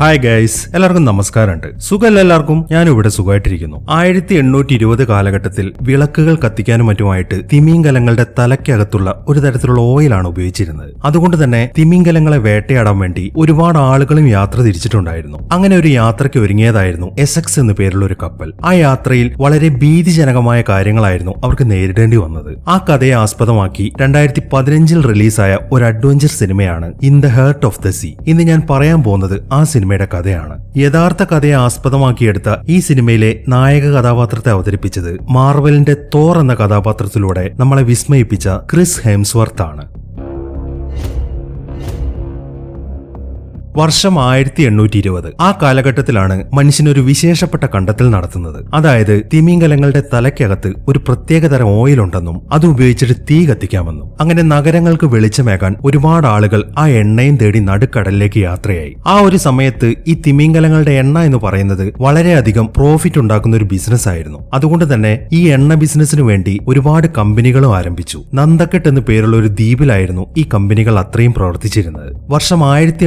Hi guys എല്ലാവർക്കും നമസ്കാരമുണ്ട്. സുഖമല്ല എല്ലാവർക്കും? ഞാൻ ഇവിടെ സുഖമായിട്ടിരിക്കുന്നു. ആയിരത്തി എണ്ണൂറ്റി ഇരുപത് കാലഘട്ടത്തിൽ വിളക്കുകൾ കത്തിക്കാനും മറ്റുമായിട്ട് തിമിംഗലങ്ങളുടെ തലയ്ക്കകത്തുള്ള ഒരു തരത്തിലുള്ള ഓയിലാണ് ഉപയോഗിച്ചിരുന്നത്. അതുകൊണ്ട് തന്നെ തിമിംഗലങ്ങളെ വേട്ടയാടാൻ വേണ്ടി ഒരുപാട് ആളുകളും യാത്ര തിരിച്ചിട്ടുണ്ടായിരുന്നു. അങ്ങനെ ഒരു യാത്രയ്ക്ക് ഒരുങ്ങിയതായിരുന്നു എസെക്സ് എന്നു പേരുള്ള ഒരു കപ്പൽ. ആ യാത്രയിൽ വളരെ ഭീതിജനകമായ കാര്യങ്ങളായിരുന്നു അവർക്ക് നേരിടേണ്ടി വന്നത്. ആ കഥയെ ആസ്പദമാക്കി രണ്ടായിരത്തി പതിനഞ്ചിൽ റിലീസായ ഒരു അഡ്വഞ്ചർ സിനിമയാണ് in the heart of the sea ഇന്ന് ഞാൻ പറയാൻ പോകുന്നത് ആ സിനിമയുടെ കഥയാണ്. യഥാർത്ഥ കഥയെ ആസ്പദമാക്കിയെടുത്ത ഈ സിനിമയിലെ നായക കഥാപാത്രത്തെ അവതരിപ്പിച്ചത് മാർവലിന്റെ തോർ എന്ന കഥാപാത്രത്തിലൂടെ നമ്മളെ വിസ്മയിപ്പിച്ച ക്രിസ് ഹെംസ്വർത്ത് ആണ്. വർഷം ആയിരത്തി എണ്ണൂറ്റി ഇരുപത് ആ കാലഘട്ടത്തിലാണ് മനുഷ്യനൊരു വിശേഷപ്പെട്ട കണ്ടെത്തൽ നടത്തുന്നത്. അതായത് തിമിംഗലങ്ങളുടെ തലയ്ക്കകത്ത് ഒരു പ്രത്യേകതരം ഓയിൽ ഉണ്ടെന്നും അത് ഉപയോഗിച്ചിട്ട് തീ കത്തിക്കാമെന്നും. അങ്ങനെ നഗരങ്ങൾക്ക് വെളിച്ചമേകാൻ ഒരുപാട് ആളുകൾ ആ എണ്ണയും തേടി നടുക്കടലിലേക്ക് യാത്രയായി. ആ ഒരു സമയത്ത് ഈ തിമിംഗലങ്ങളുടെ എണ്ണ എന്ന് പറയുന്നത് വളരെയധികം പ്രോഫിറ്റ് ഉണ്ടാക്കുന്ന ഒരു ബിസിനസ് ആയിരുന്നു. അതുകൊണ്ട് തന്നെ ഈ എണ്ണ ബിസിനസ്സിനു വേണ്ടി ഒരുപാട് കമ്പനികളും ആരംഭിച്ചു. നന്ദക്കെട്ട് എന്ന് പേരുള്ള ഒരു ദ്വീപിലായിരുന്നു ഈ കമ്പനികൾ അത്രയും പ്രവർത്തിച്ചിരുന്നത്. വർഷം ആയിരത്തി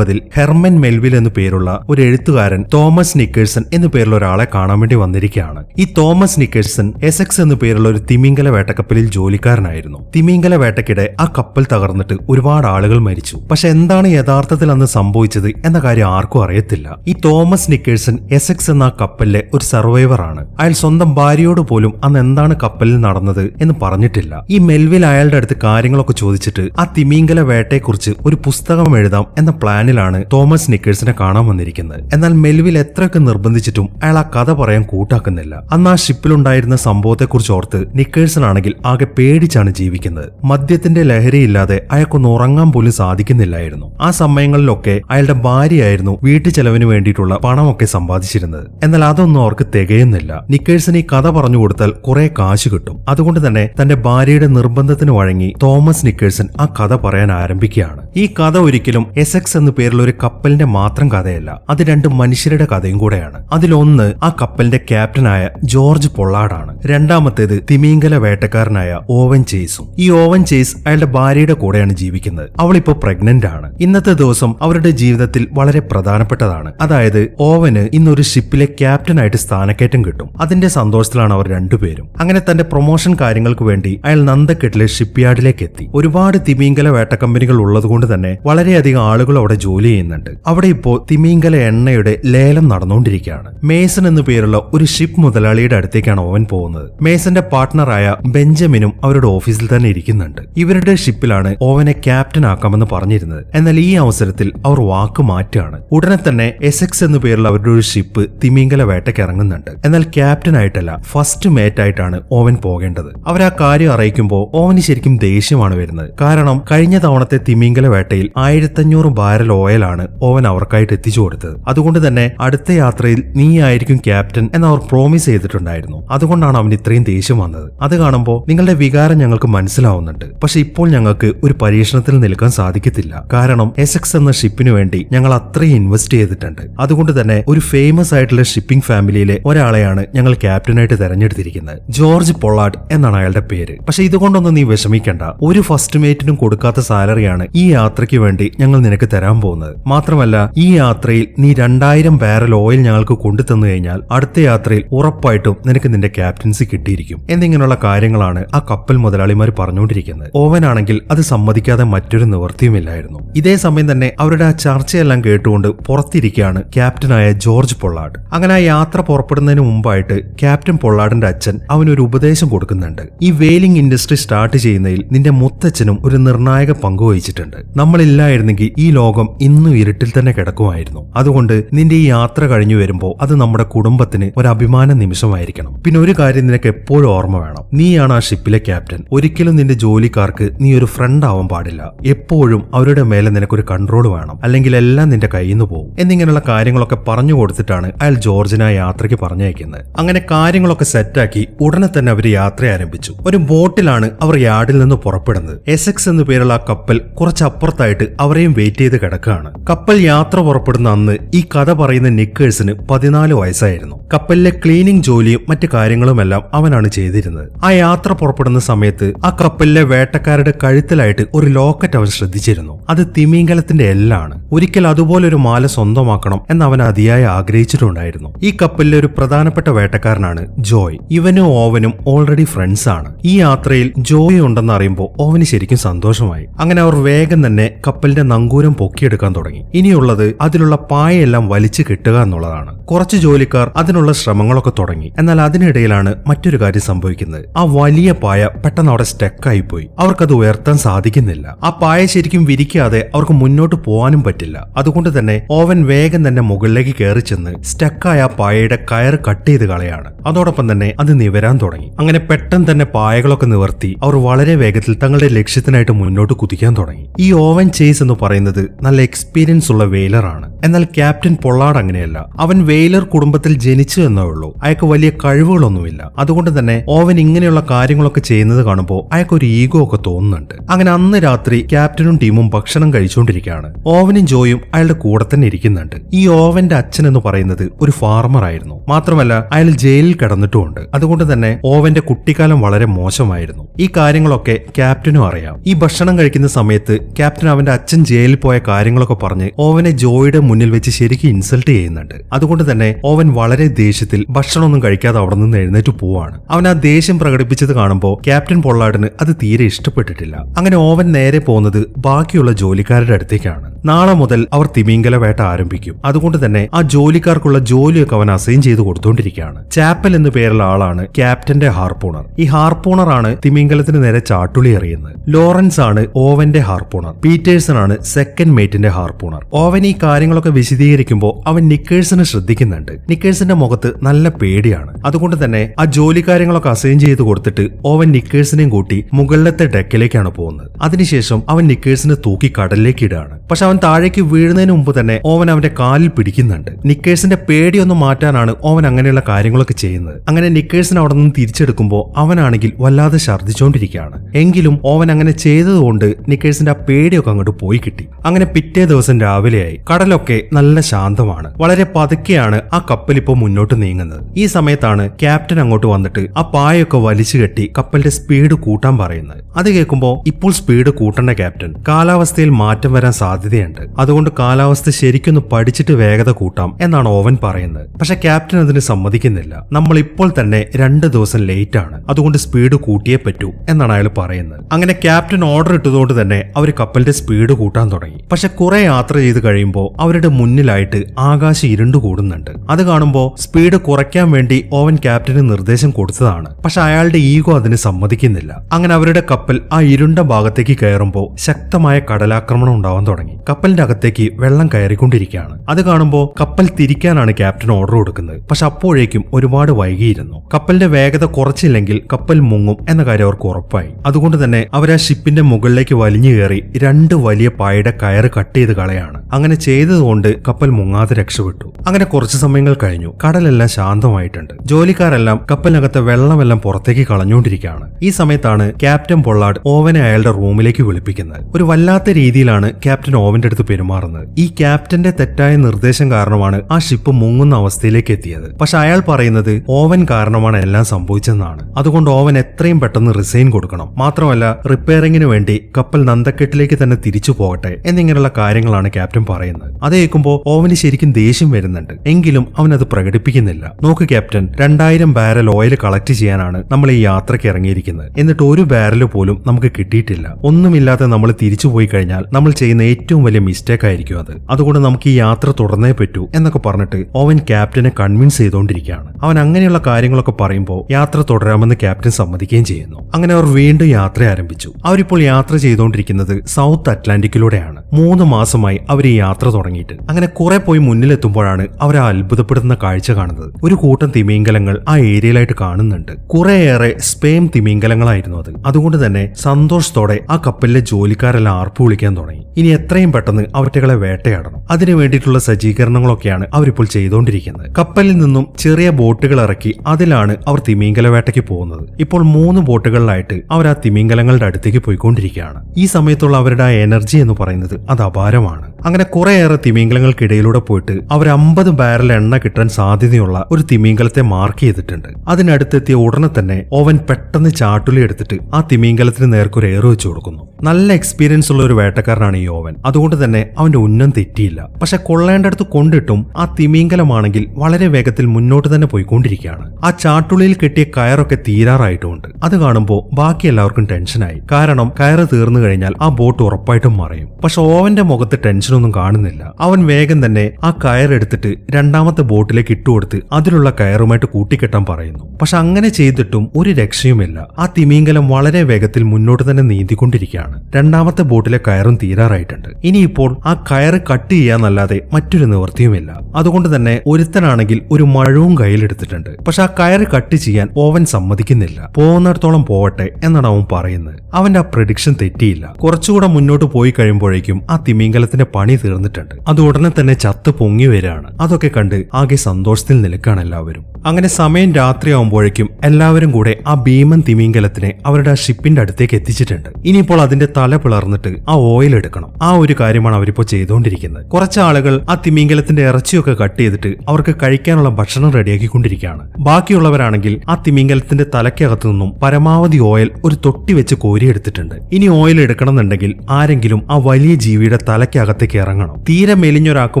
അൻപതിൽ ഹെർമൻ മെൽവിൽ എന്നു പേരുള്ള ഒരു എഴുത്തുകാരൻ തോമസ് നിക്കേഴ്സൺ എന്നു പേരുള്ള ഒരാളെ കാണാൻ വേണ്ടി വന്നിരിക്കുകയാണ്. ഈ തോമസ് നിക്കേഴ്സൺ എസെക്സ് എന്നു പേരുള്ള ഒരു തിമിംഗല വേട്ടക്കപ്പലിൽ ജോലിക്കാരനായിരുന്നു. തിമിംഗല വേട്ടക്കിടെ ആ കപ്പൽ തകർന്നിട്ട് ഒരുപാട് ആളുകൾ മരിച്ചു. പക്ഷെ എന്താണ് യഥാർത്ഥത്തിൽ അന്ന് സംഭവിച്ചത് എന്ന കാര്യം ആർക്കും അറിയത്തില്ല. ഈ തോമസ് നിക്കേഴ്സൺ എസെക്സ് എന്ന കപ്പലിലെ ഒരു സർവൈവർ ആണ് അയാൾ സ്വന്തം ഭാര്യയോട് പോലും അന്ന് എന്താണ് കപ്പലിൽ നടന്നത് എന്ന് പറഞ്ഞിട്ടില്ല. ഈ മെൽവിൽ അയാളുടെ അടുത്ത് കാര്യങ്ങളൊക്കെ ചോദിച്ചിട്ട് ആ തിമിംഗല വേട്ടയെക്കുറിച്ച് ഒരു പുസ്തകം എഴുതാം എന്ന പ്ലാനിലാണ് തോമസ് നിക്കേഴ്സിനെ കാണാൻ വന്നിരിക്കുന്നത്. എന്നാൽ മെൽവിൽ എത്രയൊക്കെ നിർബന്ധിച്ചിട്ടും അയാൾ ആ കഥ പറയാൻ കൂട്ടാക്കുന്നില്ല. അന്ന് ആ ഷിപ്പിലുണ്ടായിരുന്ന സംഭവത്തെക്കുറിച്ച് ഓർത്ത് നിക്കേഴ്സൺ ആണെങ്കിൽ ആകെ പേടിച്ചാണ് ജീവിക്കുന്നത്. മദ്യത്തിന്റെ ലഹരിയില്ലാതെ അയാൾക്കൊന്ന് ഉറങ്ങാൻ പോലും സാധിക്കുന്നില്ലായിരുന്നു. ആ സമയങ്ങളിലൊക്കെ അയാളുടെ ഭാര്യയായിരുന്നു വീട്ടു ചെലവിന് വേണ്ടിയിട്ടുള്ള പണമൊക്കെ സമ്പാദിച്ചിരുന്നത്. എന്നാൽ അതൊന്നും അവർക്ക് തികയുന്നില്ല. നിക്കേഴ്സിന് ഈ കഥ പറഞ്ഞു കൊടുത്താൽ കുറെ കാശ് കിട്ടും. അതുകൊണ്ട് തന്നെ തന്റെ ഭാര്യയുടെ നിർബന്ധത്തിന് വഴങ്ങി തോമസ് നിക്കേഴ്സൺ ആ കഥ പറയാൻ ആരംഭിക്കുകയാണ്. ഈ കഥ ഒരിക്കലും എസെക്സ് എന്നു പേരുള്ള ഒരു കപ്പലിന്റെ മാത്രം കഥയല്ല അത് രണ്ട് മനുഷ്യരുടെ കഥയും കൂടെയാണ്. അതിലൊന്ന് ആ കപ്പലിന്റെ ക്യാപ്റ്റനായ ജോർജ് പൊള്ളാടാണ് രണ്ടാമത്തേത് തിമീങ്കല വേട്ടക്കാരനായ ഓവൻ ചേസും. ഈ ഓവൻ ചേസ് അയാളുടെ ഭാര്യയുടെ കൂടെയാണ് ജീവിക്കുന്നത്. അവളിപ്പോ പ്രഗ്നന്റ് ആണ്. ഇന്നത്തെ ദിവസം അവരുടെ ജീവിതത്തിൽ വളരെ പ്രധാനപ്പെട്ടതാണ്. അതായത് ഓവന് ഇന്നൊരു ഷിപ്പിലെ ക്യാപ്റ്റനായിട്ട് സ്ഥാനക്കയറ്റം കിട്ടും. അതിന്റെ സന്തോഷത്തിലാണ് അവർ രണ്ടുപേരും. അങ്ങനെ തന്റെ പ്രൊമോഷൻ കാര്യങ്ങൾക്ക് വേണ്ടി അയാൾ നന്ദക്കെട്ടിലെ ഷിപ്പ് യാർഡിലേക്ക് എത്തി. ഒരുപാട് തിമീങ്കല വേട്ട കമ്പനികൾ ഉള്ളതുകൊണ്ട് തന്നെ വളരെയധികം ആളുകൾ അവിടെ ജോലി ചെയ്യുന്നുണ്ട്. അവിടെ ഇപ്പോൾ തിമീങ്കല എണ്ണയുടെ ലേലം നടന്നുകൊണ്ടിരിക്കുകയാണ്. മേസൺ എന്നു പേരുള്ള ഒരു ഷിപ്പ് മുതലാളിയുടെ അടുത്തേക്കാണ് ഓവൻ പോകുന്നത്. മേസന്റെ പാർട്ട്ണറായ ബെഞ്ചമിനും അവരുടെ ഓഫീസിൽ തന്നെ ഇരിക്കുന്നുണ്ട്. ഇവരുടെ ഷിപ്പിലാണ് ഓവനെ ക്യാപ്റ്റൻ ആക്കാമെന്ന് പറഞ്ഞിരുന്നത്. എന്നാൽ ഈ അവസരത്തിൽ അവർ വാക്ക് മാറ്റുകയാണ്. ഉടനെ തന്നെ എസെക്സ് എന്നു പേരുള്ള അവരുടെ ഒരു ഷിപ്പ് തിമിംഗല വേട്ടയ്ക്ക് ഇറങ്ങുന്നുണ്ട്. എന്നാൽ ക്യാപ്റ്റൻ ആയിട്ടല്ല ഫസ്റ്റ് മേറ്റ് ആയിട്ടാണ് ഓവൻ പോകേണ്ടത്. അവർ ആ കാര്യം അറിയിക്കുമ്പോൾ ഓവന് ശരിക്കും ദേഷ്യമാണ് വരുന്നത്. കാരണം കഴിഞ്ഞ തവണത്തെ തിമിംഗല വേട്ടയിൽ ആയിരത്തഞ്ഞൂറ് ബാരൽ ഓയിലാണ് ഓവൻ അവർക്കായിട്ട് എത്തിച്ചു കൊടുത്തത്. അതുകൊണ്ട് തന്നെ അടുത്ത യാത്രയിൽ നീ ആയിരിക്കും ക്യാപ്റ്റൻ എന്ന് അവർ പ്രോമിസ് ചെയ്തിട്ടുണ്ടായിരുന്നു. അതുകൊണ്ടാണ് അവൻ ഇത്രയും ദേഷ്യം വന്നത്. അത് കാണുമ്പോൾ നിങ്ങളുടെ വികാരം ഞങ്ങൾക്ക് മനസ്സിലാവുന്നുണ്ട്. പക്ഷെ ഇപ്പോൾ ഞങ്ങൾക്ക് ഒരു പരീക്ഷണത്തിൽ നിൽക്കാൻ സാധിക്കത്തില്ല. കാരണം എസെക്സ് എന്ന ഷിപ്പിന് വേണ്ടി ഞങ്ങൾ അത്രയും ഇൻവെസ്റ്റ് ചെയ്തിട്ടുണ്ട്. അതുകൊണ്ട് തന്നെ ഒരു ഫേമസ് ആയിട്ടുള്ള ഷിപ്പിംഗ് ഫാമിലിയിലെ ഒരാളെയാണ് ഞങ്ങൾ ക്യാപ്റ്റനായിട്ട് തെരഞ്ഞെടുത്തിരിക്കുന്നത്. ജോർജ് പൊള്ളാഡ് എന്നാണ് അയാളുടെ പേര്. പക്ഷെ ഇതുകൊണ്ടൊന്നും നീ വിഷമിക്കണ്ട. ഒരു ഫസ്റ്റ് മേറ്റിനും കൊടുക്കാത്ത സാലറിയാണ് ഈ യാത്രയ്ക്ക് വേണ്ടി ഞങ്ങൾ നിനക്ക് തരാൻ പോകുന്നത്. മാത്രമല്ല ഈ യാത്രയിൽ നീ രണ്ടായിരം ബാരൽ ഓയിൽ ഞങ്ങൾക്ക് കൊണ്ടു തന്നു കഴിഞ്ഞാൽ അടുത്ത യാത്രയിൽ ഉറപ്പായിട്ടും നിനക്ക് നിന്റെ ക്യാപ്റ്റൻസി കിട്ടിയിരിക്കും. എന്നിങ്ങനെയുള്ള കാര്യങ്ങളാണ് ആ കപ്പൽ മുതലാളിമാർ പറഞ്ഞുകൊണ്ടിരിക്കുന്നത്. ഓവനാണെങ്കിൽ അത് സമ്മതിക്കാതെ മറ്റൊരു നിവൃത്തിയുമില്ലായിരുന്നു. ഇതേ സമയം തന്നെ അവരുടെ ആ ചർച്ചയെല്ലാം കേട്ടുകൊണ്ട് പുറത്തിരിക്കുകയാണ് ക്യാപ്റ്റനായ ജോർജ് പൊള്ളാഡ്. അങ്ങനെ ആ യാത്ര പുറപ്പെടുന്നതിന് മുമ്പായിട്ട് ക്യാപ്റ്റൻ പൊള്ളാടിന്റെ അച്ഛൻ അവനൊരു ഉപദേശം കൊടുക്കുന്നുണ്ട്. ഈ വെയിലിംഗ് ഇൻഡസ്ട്രി സ്റ്റാർട്ട് ചെയ്യുന്നതിൽ നിന്റെ മുത്തച്ഛനും ഒരു നിർണായക പങ്ക് വഹിച്ചിട്ടുണ്ട്. നമ്മളില്ലായിരുന്നെങ്കിൽ ഈ ലോകം ഇന്നും ഇരുട്ടിൽ തന്നെ കിടക്കുമായിരുന്നു. അതുകൊണ്ട് നിന്റെ ഈ യാത്ര കഴിഞ്ഞു വരുമ്പോൾ അത് നമ്മുടെ കുടുംബത്തിന് ഒരു അഭിമാന നിമിഷമായിരിക്കണം. പിന്നെ ഒരു കാര്യം നിനക്ക് എപ്പോഴും ഓർമ്മ വേണം. നീയാണ് ആ ഷിപ്പിലെ ക്യാപ്റ്റൻ. ഒരിക്കലും നിന്റെ ജോലിക്കാർക്ക് നീ ഒരു ഫ്രണ്ട് ആവാൻ പാടില്ല. എപ്പോഴും അവരുടെ മേലെ നിനക്കൊരു കൺട്രോൾ വേണം. അല്ലെങ്കിൽ എല്ലാം നിന്റെ കയ്യിൽ നിന്ന് പോകും എന്നിങ്ങനെയുള്ള കാര്യങ്ങളൊക്കെ പറഞ്ഞു കൊടുത്തിട്ടാണ് അയാൾ ജോർജിനെ യാത്രയ്ക്ക് പറഞ്ഞയക്കുന്നത്. അങ്ങനെ കാര്യങ്ങളൊക്കെ സെറ്റാക്കി ഉടനെ തന്നെ അവർ യാത്ര ആരംഭിച്ചു. ഒരു ബോട്ടിലാണ് അവർ യാർഡിൽ നിന്ന് പുറപ്പെടുന്നത്. എസെക്സ് എന്നു പേരുള്ള ആ കപ്പൽ കുറച്ചപ്പുറത്തായിട്ട് അവരെയും വെയിറ്റ് ചെയ്ത് കിടക്കുകയാണ്. നടക്കുകയാണ് കപ്പൽ യാത്ര പുറപ്പെടുന്ന അന്ന് ഈ കഥ പറയുന്ന നിക്കേഴ്സിന് പതിനാല് വയസ്സായിരുന്നു. കപ്പലിലെ ക്ലീനിങ് ജോലിയും മറ്റു കാര്യങ്ങളുമെല്ലാം അവനാണ് ചെയ്തിരുന്നത്. ആ യാത്ര പുറപ്പെടുന്ന സമയത്ത് ആ കപ്പലിലെ വേട്ടക്കാരുടെ കഴുത്തിലായിട്ട് ഒരു ലോക്കറ്റ് അവൻ ശ്രദ്ധിച്ചിരുന്നു. അത് തിമിംഗലത്തിന്റെ എല്ലാണ്. ഒരിക്കൽ അതുപോലൊരു മാല സ്വന്തമാക്കണം എന്ന് അവൻ അതിയായി ആഗ്രഹിച്ചിട്ടുണ്ടായിരുന്നു. ഈ കപ്പലിലെ ഒരു പ്രധാനപ്പെട്ട വേട്ടക്കാരനാണ് ജോയ്. ഇവനും ഓവനും ഓൾറെഡി ഫ്രണ്ട്സ് ആണ്. ഈ യാത്രയിൽ ജോയ് ഉണ്ടെന്ന് അറിയുമ്പോൾ ഓവന് ശരിക്കും സന്തോഷമായി. അങ്ങനെ അവർ വേഗം തന്നെ കപ്പലിന്റെ നങ്കൂരം പൊക്കിയെടുക്കാൻ തുടങ്ങി. ഇനിയുള്ളത് അതിലുള്ള പായയെല്ലാം വലിച്ചു കെട്ടുക എന്നുള്ളതാണ്. കുറച്ച് ജോലിക്കാർ അതിനുള്ള ശ്രമങ്ങളൊക്കെ തുടങ്ങി. എന്നാൽ അതിനിടയിലാണ് മറ്റൊരു കാര്യം സംഭവിക്കുന്നത്. ആ വലിയ പായ പെട്ടെന്ന് അവിടെ സ്റ്റക്കായി പോയി അവർക്കത് ഉയർത്താൻ സാധിക്കുന്നില്ല. ആ പായ ശരിക്കും വിരിക്കാതെ അവർക്ക് മുന്നോട്ട് പോകാനും പറ്റില്ല. അതുകൊണ്ട് തന്നെ ഓവൻ വേഗം തന്നെ മുകളിലേക്ക് കയറി ചെന്ന് സ്റ്റക്കായ ആ പായയുടെ കയർ കട്ട് ചെയ്ത് കളയാണ്. അതോടൊപ്പം തന്നെ അത് നിവരാൻ തുടങ്ങി. അങ്ങനെ പെട്ടെന്ന് തന്നെ പായകളൊക്കെ നിവർത്തി അവർ വളരെ വേഗത്തിൽ തങ്ങളുടെ ലക്ഷ്യത്തിനായിട്ട് മുന്നോട്ട് കുതിക്കാൻ തുടങ്ങി. ഈ ഓവൻ ചേസ് എന്ന് പറയുന്നത് നല്ല എക്സ്പീരിയൻസ് ഉള്ള വെയിലറാണ് എന്നാൽ ക്യാപ്റ്റൻ പൊള്ളാട് അങ്ങനെയല്ല. അവൻ വെയിലർ കുടുംബത്തിൽ ജനിച്ചു എന്നേ ഉള്ളൂ. അയാൾക്ക് വലിയ കഴിവുകളൊന്നുമില്ല. അതുകൊണ്ട് തന്നെ ഓവൻ ഇങ്ങനെയുള്ള കാര്യങ്ങളൊക്കെ ചെയ്യുന്നത് കാണുമ്പോൾ അയാൾക്ക് ഒരു ഈഗോ ഒക്കെ തോന്നുന്നുണ്ട്. അങ്ങനെ അന്ന് രാത്രി ക്യാപ്റ്റനും ടീമും ഭക്ഷണം കഴിച്ചുകൊണ്ടിരിക്കുകയാണ്. ഓവനും ജോയും അയാളുടെ കൂടെ തന്നെ ഇരിക്കുന്നുണ്ട്. ഈ ഓവന്റെ അച്ഛൻ എന്ന് പറയുന്നത് ഒരു ഫാർമർ ആയിരുന്നു. മാത്രമല്ല അയാൾ ജയിലിൽ കിടന്നിട്ടുമുണ്ട്. അതുകൊണ്ട് തന്നെ ഓവന്റെ കുട്ടിക്കാലം വളരെ മോശമായിരുന്നു. ഈ കാര്യങ്ങളൊക്കെ ക്യാപ്റ്റനും അറിയാം. ഈ ഭക്ഷണം കഴിക്കുന്ന സമയത്ത് ക്യാപ്റ്റൻ അവന്റെ അച്ഛൻ ജയിലിൽ പോയ കാര്യങ്ങളൊക്കെ പറഞ്ഞ് ഓവനെ ജോയിയുടെ മുന്നിൽ വെച്ച് ശരിക്കും ഇൻസൾട്ട് ചെയ്യുന്നുണ്ട്. അതുകൊണ്ട് തന്നെ ഓവൻ വളരെ ദേഷ്യത്തിൽ ഭക്ഷണമൊന്നും കഴിക്കാതെ അവിടെ നിന്ന് എഴുന്നേറ്റ് പോവാണ്. അവൻ ആ ദേഷ്യം പ്രകടിപ്പിച്ചത് കാണുമ്പോൾ ക്യാപ്റ്റൻ പൊള്ളാടിന് അത് തീരെ ഇഷ്ടപ്പെട്ടിട്ടില്ല. അങ്ങനെ ഓവൻ നേരെ പോകുന്നത് ബാക്കിയുള്ള ജോലിക്കാരുടെ അടുത്തേക്കാണ്. നാളെ മുതൽ അവർ തിമിംഗല വേട്ട ആരംഭിക്കും. അതുകൊണ്ട് തന്നെ ആ ജോലിക്കാർക്കുള്ള ജോലിയൊക്കെ അവൻ അസൈൻ ചെയ്തു കൊടുത്തുകൊണ്ടിരിക്കുകയാണ് ചാപ്പൽ എന്ന പേരുള്ള ആളാണ് ക്യാപ്റ്റന്റെ ഹാർപ്പൂണർ. ഈ ഹാർപ്പൂണർ ആണ് തിമിംഗലത്തിന് നേരെ ചാട്ടുളി എറിയുന്നത്. ലോറൻസ് ആണ് ഓവന്റെ ഹാർപ്പൂണർ. പീറ്റേഴ്സൺ ആണ് സെക്കൻഡ് മേറ്റിന്റെ ഹാർപ്പൂണർ. ഓവൻ ഈ കാര്യങ്ങളൊക്കെ വിശദീകരിക്കുമ്പോൾ അവൻ നിക്കേഴ്സിനെ ശ്രദ്ധിക്കുന്നുണ്ട്. നിക്കേഴ്സിന്റെ മുഖത്ത് നല്ല പേടിയാണ്. അതുകൊണ്ട് തന്നെ ആ ജോലി കാര്യങ്ങളൊക്കെ അസൈൻ ചെയ്ത് കൊടുത്തിട്ട് ഓവൻ നിക്കേഴ്സിനെയും കൂട്ടി മുകളിലത്തെ ഡെക്കിലേക്കാണ് പോകുന്നത്. അതിനുശേഷം അവൻ നിക്കേഴ്സിനെ തൂക്കി കടലിലേക്ക് ഇടുകയാണ്. പക്ഷെ അവൻ താഴേക്ക് വീഴുന്നതിന് മുമ്പ് തന്നെ ഓവൻ അവന്റെ കാലിൽ പിടിക്കുന്നുണ്ട്. നിക്കേഴ്സിന്റെ പേടിയൊന്നും മാറ്റാനാണ് ഓവൻ അങ്ങനെയുള്ള കാര്യങ്ങളൊക്കെ ചെയ്യുന്നത്. അങ്ങനെ നിക്കേഴ്സിനെ അവിടെ നിന്ന് തിരിച്ചെടുക്കുമ്പോൾ അവനാണെങ്കിൽ വല്ലാതെ ഛർദ്ദിച്ചുകൊണ്ടിരിക്കുകയാണ് എങ്കിലും ഓവൻ അങ്ങനെ ചെയ്തതുകൊണ്ട് നിക്കേഴ്സിന്റെ ആ പേടിയൊക്കെ അങ്ങോട്ട് പോയി കിട്ടി. അങ്ങനെ പിറ്റേ ദിവസം രാവിലെയായി. കടലൊക്കെ നല്ല ശാന്തമാണ്. വളരെ പതുക്കെയാണ് ആ കപ്പൽ ഇപ്പോൾ മുന്നോട്ട് നീങ്ങുന്നത്. ഈ സമയത്താണ് ക്യാപ്റ്റൻ അങ്ങോട്ട് വന്നിട്ട് ആ പായൊക്കെ വലിച്ചു കെട്ടി കപ്പലിന്റെ സ്പീഡ് കൂട്ടാൻ പറയുന്നത്. അത് കേൾക്കുമ്പോൾ ഇപ്പോൾ സ്പീഡ് കൂട്ടണ്ട ക്യാപ്റ്റൻ. കാലാവസ്ഥയിൽ മാറ്റം വരാൻ സാധ്യതയുണ്ട് അതുകൊണ്ട് കാലാവസ്ഥ ശരിക്കൊന്ന് പഠിച്ചിട്ട് വേഗത കൂട്ടാം എന്നാണ് ഓവൻ പറയുന്നത്. പക്ഷെ ക്യാപ്റ്റൻ അതിന് സമ്മതിക്കുന്നില്ല. നമ്മൾ ഇപ്പോൾ തന്നെ രണ്ട് ദിവസം ലേറ്റ് ആണ്. അതുകൊണ്ട് സ്പീഡ് കൂട്ടിയേ പറ്റൂ എന്നാണ് അയാൾ പറയുന്നത്. അങ്ങനെ ക്യാപ്റ്റൻ ഓർഡർ ഇട്ടതുകൊണ്ട് തന്നെ അവർ കപ്പലിന്റെ സ്പീഡ് കൂട്ടാൻ തുടങ്ങി. പക്ഷെ കുറെ യാത്ര ചെയ്ത് കഴിയുമ്പോൾ അവരുടെ മുന്നിലായിട്ട് ആകാശം ഇരുണ്ടു കൂടുന്നുണ്ട്. അത് കാണുമ്പോൾ സ്പീഡ് കുറയ്ക്കാൻ വേണ്ടി ഓവൻ ക്യാപ്റ്റന് നിർദ്ദേശം കൊടുത്തതാണ്. പക്ഷെ അയാളുടെ ഈഗോ അതിന് സമ്മതിക്കുന്നില്ല. അങ്ങനെ അവരുടെ കപ്പൽ ആ ഇരുണ്ട ഭാഗത്തേക്ക് കയറുമ്പോൾ ശക്തമായ കടലാക്രമണം ഉണ്ടാവാൻ തുടങ്ങി. കപ്പലിന്റെ അകത്തേക്ക് വെള്ളം കയറിക്കൊണ്ടിരിക്കുകയാണ്. അത് കാണുമ്പോൾ കപ്പൽ തിരിക്കാനാണ് ക്യാപ്റ്റൻ ഓർഡർ കൊടുക്കുന്നത്. പക്ഷെ അപ്പോഴേക്കും ഒരുപാട് വൈകിയിരുന്നു. കപ്പലിന്റെ വേഗത കുറച്ചില്ലെങ്കിൽ കപ്പൽ മുങ്ങും എന്ന കാര്യം അവർക്ക് ഉറപ്പായി. അതുകൊണ്ട് തന്നെ അവർ ആ ഷിപ്പിന്റെ മുകളിലേക്ക് വലിഞ്ഞു കയറി രണ്ട് വലിയ പായയുടെ കയറ് കട്ട് ചെയ്ത് കളയാണ്. അങ്ങനെ ചെയ്തതുകൊണ്ട് കപ്പൽ മുങ്ങാതെ രക്ഷപ്പെട്ടു. അങ്ങനെ കുറച്ച് സമയങ്ങൾ കഴിഞ്ഞു. കടലെല്ലാം ശാന്തമായിട്ടുണ്ട്. ജോലിക്കാരെല്ലാം കപ്പലിനകത്തെ വെള്ളമെല്ലാം പുറത്തേക്ക് കളഞ്ഞുകൊണ്ടിരിക്കുകയാണ്. ഈ സമയത്താണ് ക്യാപ്റ്റൻ പൊള്ളാഡ് ഓവനെ അയാളുടെ റൂമിലേക്ക് വിളിപ്പിക്കുന്നത്. ഒരു വല്ലാത്ത രീതിയിലാണ് ക്യാപ്റ്റൻ ഓവന്റെ അടുത്ത് പെരുമാറുന്നത്. ഈ ക്യാപ്റ്റന്റെ തെറ്റായ നിർദ്ദേശം കാരണമാണ് ആ ഷിപ്പ് മുങ്ങുന്ന അവസ്ഥയിലേക്ക് എത്തിയത്. പക്ഷെ അയാൾ പറയുന്നത് ഓവൻ കാരണമാണ് എല്ലാം സംഭവിച്ചെന്നാണ് അതുകൊണ്ട് ഓവൻ എത്രയും പെട്ടെന്ന് റിസൈൻ കൊടുക്കണം. മാത്രമല്ല റിപ്പയറിംഗിന് വേണ്ടി കപ്പൽ നന്ദക്കെട്ടിലേക്ക് തന്നെ തിരിച്ചു പോകട്ടെ എന്നിങ്ങനെയുള്ള കാര്യങ്ങളാണ് ക്യാപ്റ്റൻ പറയുന്നത്. അത് കേൾക്കുമ്പോൾ ഓവന് ശരിക്കും ദേഷ്യം വരുന്നുണ്ട്. എങ്കിലും അവൻ അത് പ്രകടിപ്പിക്കുന്നില്ല. നോക്ക് ക്യാപ്റ്റൻ രണ്ടായിരം ബാരൽ ഓയിൽ കളക്ട് ചെയ്യാനാണ് നമ്മൾ ഈ യാത്രയ്ക്ക് ഇറങ്ങിയിരിക്കുന്നത്. എന്നിട്ട് ഒരു ബാരൽ പോലും നമുക്ക് കിട്ടിയിട്ടില്ല. ഒന്നുമില്ലാതെ നമ്മൾ തിരിച്ചു പോയി കഴിഞ്ഞാൽ നമ്മൾ ചെയ്യുന്ന ഏറ്റവും വലിയ മിസ്റ്റേക്ക് ആയിരിക്കും അത്. അതുകൊണ്ട് നമുക്ക് ഈ യാത്ര തുടർന്നേ പറ്റൂ എന്നൊക്കെ പറഞ്ഞിട്ട് ഓവൻ ക്യാപ്റ്റനെ കൺവിൻസ് ചെയ്തുകൊണ്ടിരിക്കുകയാണ് അവൻ അങ്ങനെയുള്ള കാര്യങ്ങളൊക്കെ പറയുമ്പോൾ യാത്ര തുടരാമെന്ന് ക്യാപ്റ്റൻ സമ്മതിക്കുകയും ചെയ്യുന്നു. അങ്ങനെ അവർ വീണ്ടും യാത്ര ആരംഭിച്ചു. അവരിപ്പോൾ യാത്ര ചെയ്തുകൊണ്ടിരിക്കുന്നത് സൗത്ത് അറ്റ്ലാന്റിക്കിലൂടെയാണ്. മൂന്ന് മാസമായി അവർ ഈ യാത്ര തുടങ്ങിയിട്ട്. അങ്ങനെ കുറെ പോയി മുന്നിലെത്തുമ്പോഴാണ് അവർ ആ അത്ഭുതപ്പെടുന്ന കാഴ്ച കാണുന്നത്. ഒരു കൂട്ടം തിമിംഗലങ്ങൾ ആ ഏരിയയിലായിട്ട് കാണുന്നുണ്ട്. കുറേയേറെ സ്പെയിം തിമിംഗലങ്ങളായിരുന്നു അത്. അതുകൊണ്ട് തന്നെ സന്തോഷത്തോടെ ആ കപ്പലിലെ ജോലിക്കാരെല്ലാം ആർപ്പ് വിളിക്കാൻ തുടങ്ങി. ഇനി എത്രയും പെട്ടെന്ന് അവറ്റകളെ വേട്ടയാടണം അതിനു വേണ്ടിയിട്ടുള്ള സജ്ജീകരണങ്ങളൊക്കെയാണ് അവരിപ്പോൾ ചെയ്തുകൊണ്ടിരിക്കുന്നത്. കപ്പലിൽ നിന്നും ചെറിയ ബോട്ടുകൾ ഇറക്കി അതിലാണ് അവർ തിമീങ്കല വേട്ടയ്ക്ക് പോകുന്നത്. ഇപ്പോൾ മൂന്ന് ബോട്ടുകളിലായിട്ട് അവർ ആ തിമീങ്കലങ്ങളുടെ അടുത്തേക്ക് പോയിക്കൊണ്ടിരിക്കുകയാണ്. ഈ സമയത്തുള്ള അവരുടെ ആ എനർജി എന്ന് പറയുന്നത് അത് അപാരമാണ്. അങ്ങനെ കുറേയേറെ തിമീങ്കലങ്ങൾക്കിടയിലൂടെ പോയിട്ട് അവർ അമ്പത് ബാരൽ എണ്ണ കിട്ടാൻ സാധ്യതയുള്ള ഒരു തിമീങ്കലത്തെ മാർക്ക് ചെയ്തിട്ടുണ്ട്. അതിനടുത്തെത്തിയ ഉടനെ തന്നെ ഓവൻ പെട്ടെന്ന് ചാട്ടുലി എടുത്തിട്ട് ആ തിമീങ്കലത്തിന് നേർക്കൊരു ഏറ് വെച്ചു കൊടുക്കുന്നു. നല്ല എക്സ്പീരിയൻസ് ഉള്ള ഒരു വേട്ടക്കാരനാണ് ഈ ഓവൻ. അതുകൊണ്ട് തന്നെ അവന്റെ ഉന്നം തെറ്റിയില്ല. പക്ഷെ കൊള്ളേണ്ടടുത്ത് കൊണ്ടിട്ടും ആ തിമീങ്കലമാണെങ്കിൽ വളരെ വേഗത്തിൽ മുന്നോട്ട് തന്നെ പോയിക്കൊണ്ടിരിക്കുകയാണ്. ആ ചാട്ടുള്ളിയിൽ കെട്ടിയ കയറൊക്കെ തീരാറായിട്ടുമുണ്ട് അത് കാണുമ്പോൾ ബാക്കി എല്ലാവർക്കും ടെൻഷനായി. കാരണം കയറ് തീർന്നു കഴിഞ്ഞാൽ ആ ബോട്ട് ഉറപ്പായിട്ടും മറയും. പക്ഷെ ഓവന്റെ മുഖത്ത് ടെൻഷനൊന്നും കാണുന്നില്ല. അവൻ വേഗം തന്നെ ആ കയറെടുത്തിട്ട് രണ്ടാമത്തെ ബോട്ടിലേക്ക് ഇട്ടുകൊടുത്ത് അതിലുള്ള കയറുമായിട്ട് കൂട്ടിക്കെട്ടാൻ പറയുന്നു. പക്ഷെ അങ്ങനെ ചെയ്തിട്ടും ഒരു രക്ഷയുമില്ല. ആ തിമീങ്കലം വളരെ വേഗത്തിൽ മുന്നോട്ട് തന്നെ നീന്തിക്കൊണ്ടിരിക്കുകയാണ്. രണ്ടാമത്തെ ബോട്ടിലെ കയറും തീരാറായിട്ടുണ്ട്. ഇനിയിപ്പോൾ ആ കയറ് കട്ട് ചെയ്യാന്നല്ലാതെ മറ്റൊരു നിവൃത്തിയുമില്ല. അതുകൊണ്ട് തന്നെ ഒരുത്തനാണെങ്കിൽ ഒരു മഴവും കയ്യിലെടുത്തിട്ടുണ്ട്. പക്ഷെ ആ കയറ് കട്ട് ചെയ്യാൻ ഓവൻ സമ്മതിക്കുന്നില്ല. പോകുന്നിടത്തോളം പോവട്ടെ എന്നാണ് അവൻ പറയുന്നത്. അവന്റെ ആ പ്രഡിക്ഷൻ തെറ്റിയില്ല. കുറച്ചുകൂടെ മുന്നോട്ട് പോയി കഴിയുമ്പോഴേക്കും ആ തിമിംഗലത്തിന്റെ പണി തീർന്നിട്ടുണ്ട്. അത് ഉടനെ തന്നെ ചത്ത് പൊങ്ങി വരികയാണ്. അതൊക്കെ കണ്ട് ആകെ സന്തോഷത്തിൽ നിൽക്കാണ് എല്ലാവരും. അങ്ങനെ സമയം രാത്രിയാവുമ്പോഴേക്കും എല്ലാവരും കൂടെ ആ ഭീമൻ തിമിംഗലത്തിനെ അവരുടെ ആ ഷിപ്പിന്റെ അടുത്തേക്ക് എത്തിച്ചിട്ടുണ്ട്. ഇനിയിപ്പോൾ അതിന്റെ തല പിളർന്നിട്ട് ആ ഓയിൽ എടുക്കണം. ആ ഒരു കാര്യമാണ് അവരിപ്പോ ചെയ്തുകൊണ്ടിരിക്കുന്നത്. കുറച്ച് ആളുകൾ ആ തിമിംഗലത്തിന്റെ ഇറച്ചിയൊക്കെ കട്ട് ചെയ്തിട്ട് അവർക്ക് കഴിക്കാനുള്ള ഭക്ഷണം റെഡിയാക്കിക്കൊണ്ടിരിക്കുകയാണ്. ബാക്കിയുള്ളവരാണെങ്കിൽ ആ തിമിംഗലത്തിന്റെ തലയ്ക്കകത്തു നിന്നും പരമാവധി ഓയിൽ ഒരു തൊട്ടി വെച്ച് കോരിയെടുത്തിട്ടുണ്ട് ഇനി ഓയിൽ എടുക്കണമെന്നുണ്ടെങ്കിൽ ആരെങ്കിലും ആ വലിയ ജീവിയുടെ തലയ്ക്കകത്തേക്ക് ഇറങ്ങണം. തീരെ മെലിഞ്ഞൊരാൾക്ക്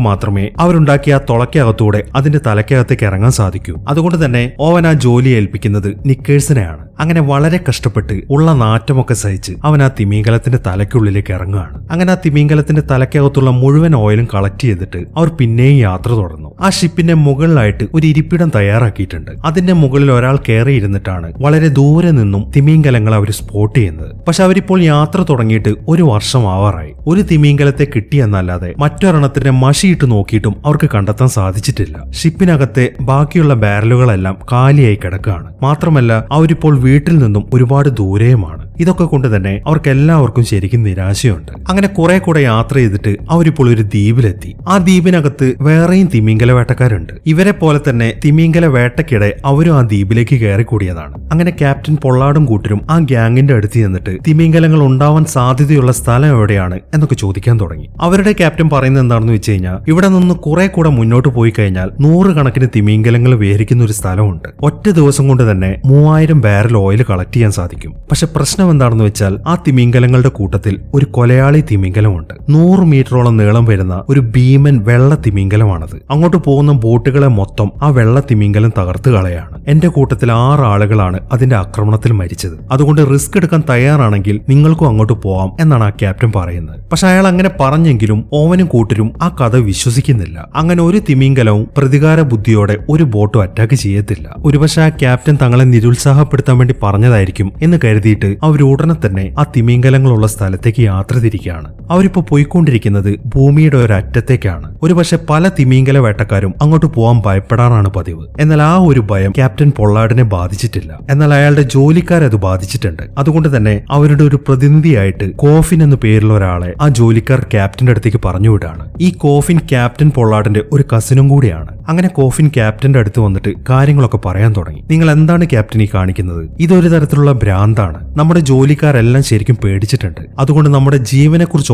മാത്രമേ അവരുണ്ടാക്കിയ ആ തുളയ്ക്കകത്തൂടെ അതിന്റെ തലയ്ക്കകത്തേക്ക് ഇറങ്ങാൻ സാധിക്കൂ. അതുകൊണ്ട് തന്നെ ഓവൻ ആ ജോലി ഏൽപ്പിക്കുന്നത് നിക്കേഴ്സിനെയാണ്. അങ്ങനെ വളരെ കഷ്ടപ്പെട്ട് ഉള്ള നാറ്റമൊക്കെ സഹിച്ച് അവൻ ആ തിമീങ്കലത്തിന്റെ തലയ്ക്കുള്ളിലേക്ക് ഇറങ്ങുകയാണ്. അങ്ങനെ ആ തിമീങ്കലത്തിന്റെ തലയ്ക്കകത്തുള്ള മുഴുവൻ ഓയിലും കളക്ട് ചെയ്തിട്ട് അവർ പിന്നെയും യാത്ര തുടർന്നു. ആ ഷിപ്പിന്റെ മുകളിലായിട്ട് ഒരു ഇരിപ്പിടം തയ്യാറാക്കിയിട്ടുണ്ട്. അതിന്റെ മുകളിൽ ഒരാൾ കയറി ഇരുന്നിട്ടാണ് വളരെ ദൂരെ നിന്നും തിമീങ്കലങ്ങൾ അവർ സ്പോട്ട് ചെയ്യുന്നത്. പക്ഷെ അവരിപ്പോൾ യാത്ര തുടങ്ങിയിട്ട് ഒരു വർഷം ആവാറായി. ഒരു തിമീങ്കലത്തെ കിട്ടിയെന്നല്ലാതെ മറ്റൊരെണ്ണത്തിന്റെ മഷിയിട്ട് നോക്കിയിട്ടും അവർക്ക് കണ്ടെത്താൻ സാധിച്ചിട്ടില്ല. ഷിപ്പിനകത്തെ ബാക്കിയുള്ള ബാരലുകളെല്ലാം കാലിയായി കിടക്കുകയാണ്. മാത്രമല്ല അവരിപ്പോൾ വീട്ടിൽ നിന്നും ഒരുപാട് ദൂരെയുമാണ്. ഇതൊക്കെ കൊണ്ട് തന്നെ അവർക്ക് എല്ലാവർക്കും ശരിക്കും നിരാശയുണ്ട്. അങ്ങനെ കുറെ കൂടെ യാത്ര ചെയ്തിട്ട് അവരിപ്പോൾ ഒരു ദ്വീപിലെത്തി. ആ ദ്വീപിനകത്ത് വേറെയും തിമിംഗല വേട്ടക്കാരുണ്ട് ഇവരെ പോലെ തന്നെ തിമിംഗല വേട്ടയ്ക്കിടെ അവരും ആ ദ്വീപിലേക്ക് കയറി കൂടിയതാണ് അങ്ങനെ ക്യാപ്റ്റൻ പൊള്ളാടും കൂട്ടരും ആ ഗ്യാങ്ങിന്റെ അടുത്ത് ചെന്നിട്ട് തിമിംഗലങ്ങൾ ഉണ്ടാവാൻ സാധ്യതയുള്ള സ്ഥലം എവിടെയാണ് എന്നൊക്കെ ചോദിക്കാൻ തുടങ്ങി. അവരുടെ ക്യാപ്റ്റൻ പറയുന്നത് എന്താണെന്ന് വെച്ച് കഴിഞ്ഞാൽ ഇവിടെ നിന്ന് കുറെ കൂടെ മുന്നോട്ട് പോയി കഴിഞ്ഞാൽ നൂറുകണക്കിന് തിമിംഗലങ്ങൾ വിഹരിക്കുന്ന ഒരു സ്ഥലമുണ്ട്. ഒറ്റ ദിവസം കൊണ്ട് തന്നെ മൂവായിരം ബാരൽ ഓയിൽ കളക്ട് ചെയ്യാൻ സാധിക്കും. പക്ഷെ പ്രശ്നം എന്താണെന്ന് വെച്ചാൽ ആ തിമിംഗലങ്ങളുടെ കൂട്ടത്തിൽ ഒരു കൊലയാളി തിമിംഗലമുണ്ട്. നൂറ് മീറ്ററോളം നീളം വരുന്ന ഒരു ഭീമൻ വെള്ള തിമിംഗലമാണത്. അങ്ങോട്ട് പോകുന്ന ബോട്ടുകളെ മൊത്തം ആ വെള്ള തിമിംഗലം തകർത്ത് കളയാണ്. എന്റെ കൂട്ടത്തിൽ ആറ് ആളുകളാണ് അതിന്റെ ആക്രമണത്തിൽ മരിച്ചത്. അതുകൊണ്ട് റിസ്ക് എടുക്കാൻ തയ്യാറാണെങ്കിൽ നിങ്ങൾക്കും അങ്ങോട്ട് പോവാം എന്നാണ് ആ ക്യാപ്റ്റൻ പറയുന്നത്. പക്ഷെ അയാൾ അങ്ങനെ പറഞ്ഞെങ്കിലും ഓവനും കൂട്ടരും ആ കഥ വിശ്വസിക്കുന്നില്ല. അങ്ങനെ ഒരു തിമിംഗലവും പ്രതികാര ബുദ്ധിയോടെ ഒരു ബോട്ടും അറ്റാക്ക് ചെയ്യത്തില്ല. ഒരുപക്ഷെ ആ ക്യാപ്റ്റൻ തങ്ങളെ നിരുത്സാഹപ്പെടുത്താൻ വേണ്ടി പറഞ്ഞതായിരിക്കും എന്ന് കരുതിയിട്ട് അവർ ഉടനെ തന്നെ ആ തിമിംഗലങ്ങളുള്ള സ്ഥലത്തേക്ക് യാത്ര തിരിക്കുകയാണ്. അവരിപ്പോ പോയിക്കൊണ്ടിരിക്കുന്നത് ഭൂമിയുടെ ഒരറ്റത്തേക്കാണ്. ഒരുപക്ഷെ പല തിമിംഗല വേട്ടക്കാരും അങ്ങോട്ട് പോകാൻ ഭയപ്പെടാറാണ് പതിവ്. എന്നാൽ ആ ഒരു ഭയം ക്യാപ്റ്റൻ പൊള്ളാടിനെ ബാധിച്ചിട്ടില്ല. എന്നാൽ അയാളുടെ ജോലിക്കാരത് ബാധിച്ചിട്ടുണ്ട്. അതുകൊണ്ട് തന്നെ അവരുടെ ഒരു പ്രതിനിധിയായിട്ട് കോഫിൻ എന്ന പേരുള്ള ഒരാളെ ആ ജോലിക്കാർ ക്യാപ്റ്റന്റെ അടുത്തേക്ക് പറഞ്ഞു പറഞ്ഞുവിടാണ് ഈ കോഫിൻ ക്യാപ്റ്റൻ പൊള്ളാടിന്റെ ഒരു കസിനും കൂടിയാണ്. അങ്ങനെ കോഫിൻ ക്യാപ്റ്റന്റെ അടുത്ത് വന്നിട്ട് കാര്യങ്ങളൊക്കെ പറയാൻ തുടങ്ങി. നിങ്ങൾ എന്താണ് ക്യാപ്റ്റൻ ഈ കാണിക്കുന്നത്? ഇതൊരു തരത്തിലുള്ള ഭ്രാന്താണ്. നമ്മുടെ ജോലിക്കാരെല്ലാം ശരിക്കും പേടിച്ചിട്ടുണ്ട്. അതുകൊണ്ട് നമ്മുടെ ജീവനെ കുറിച്ച്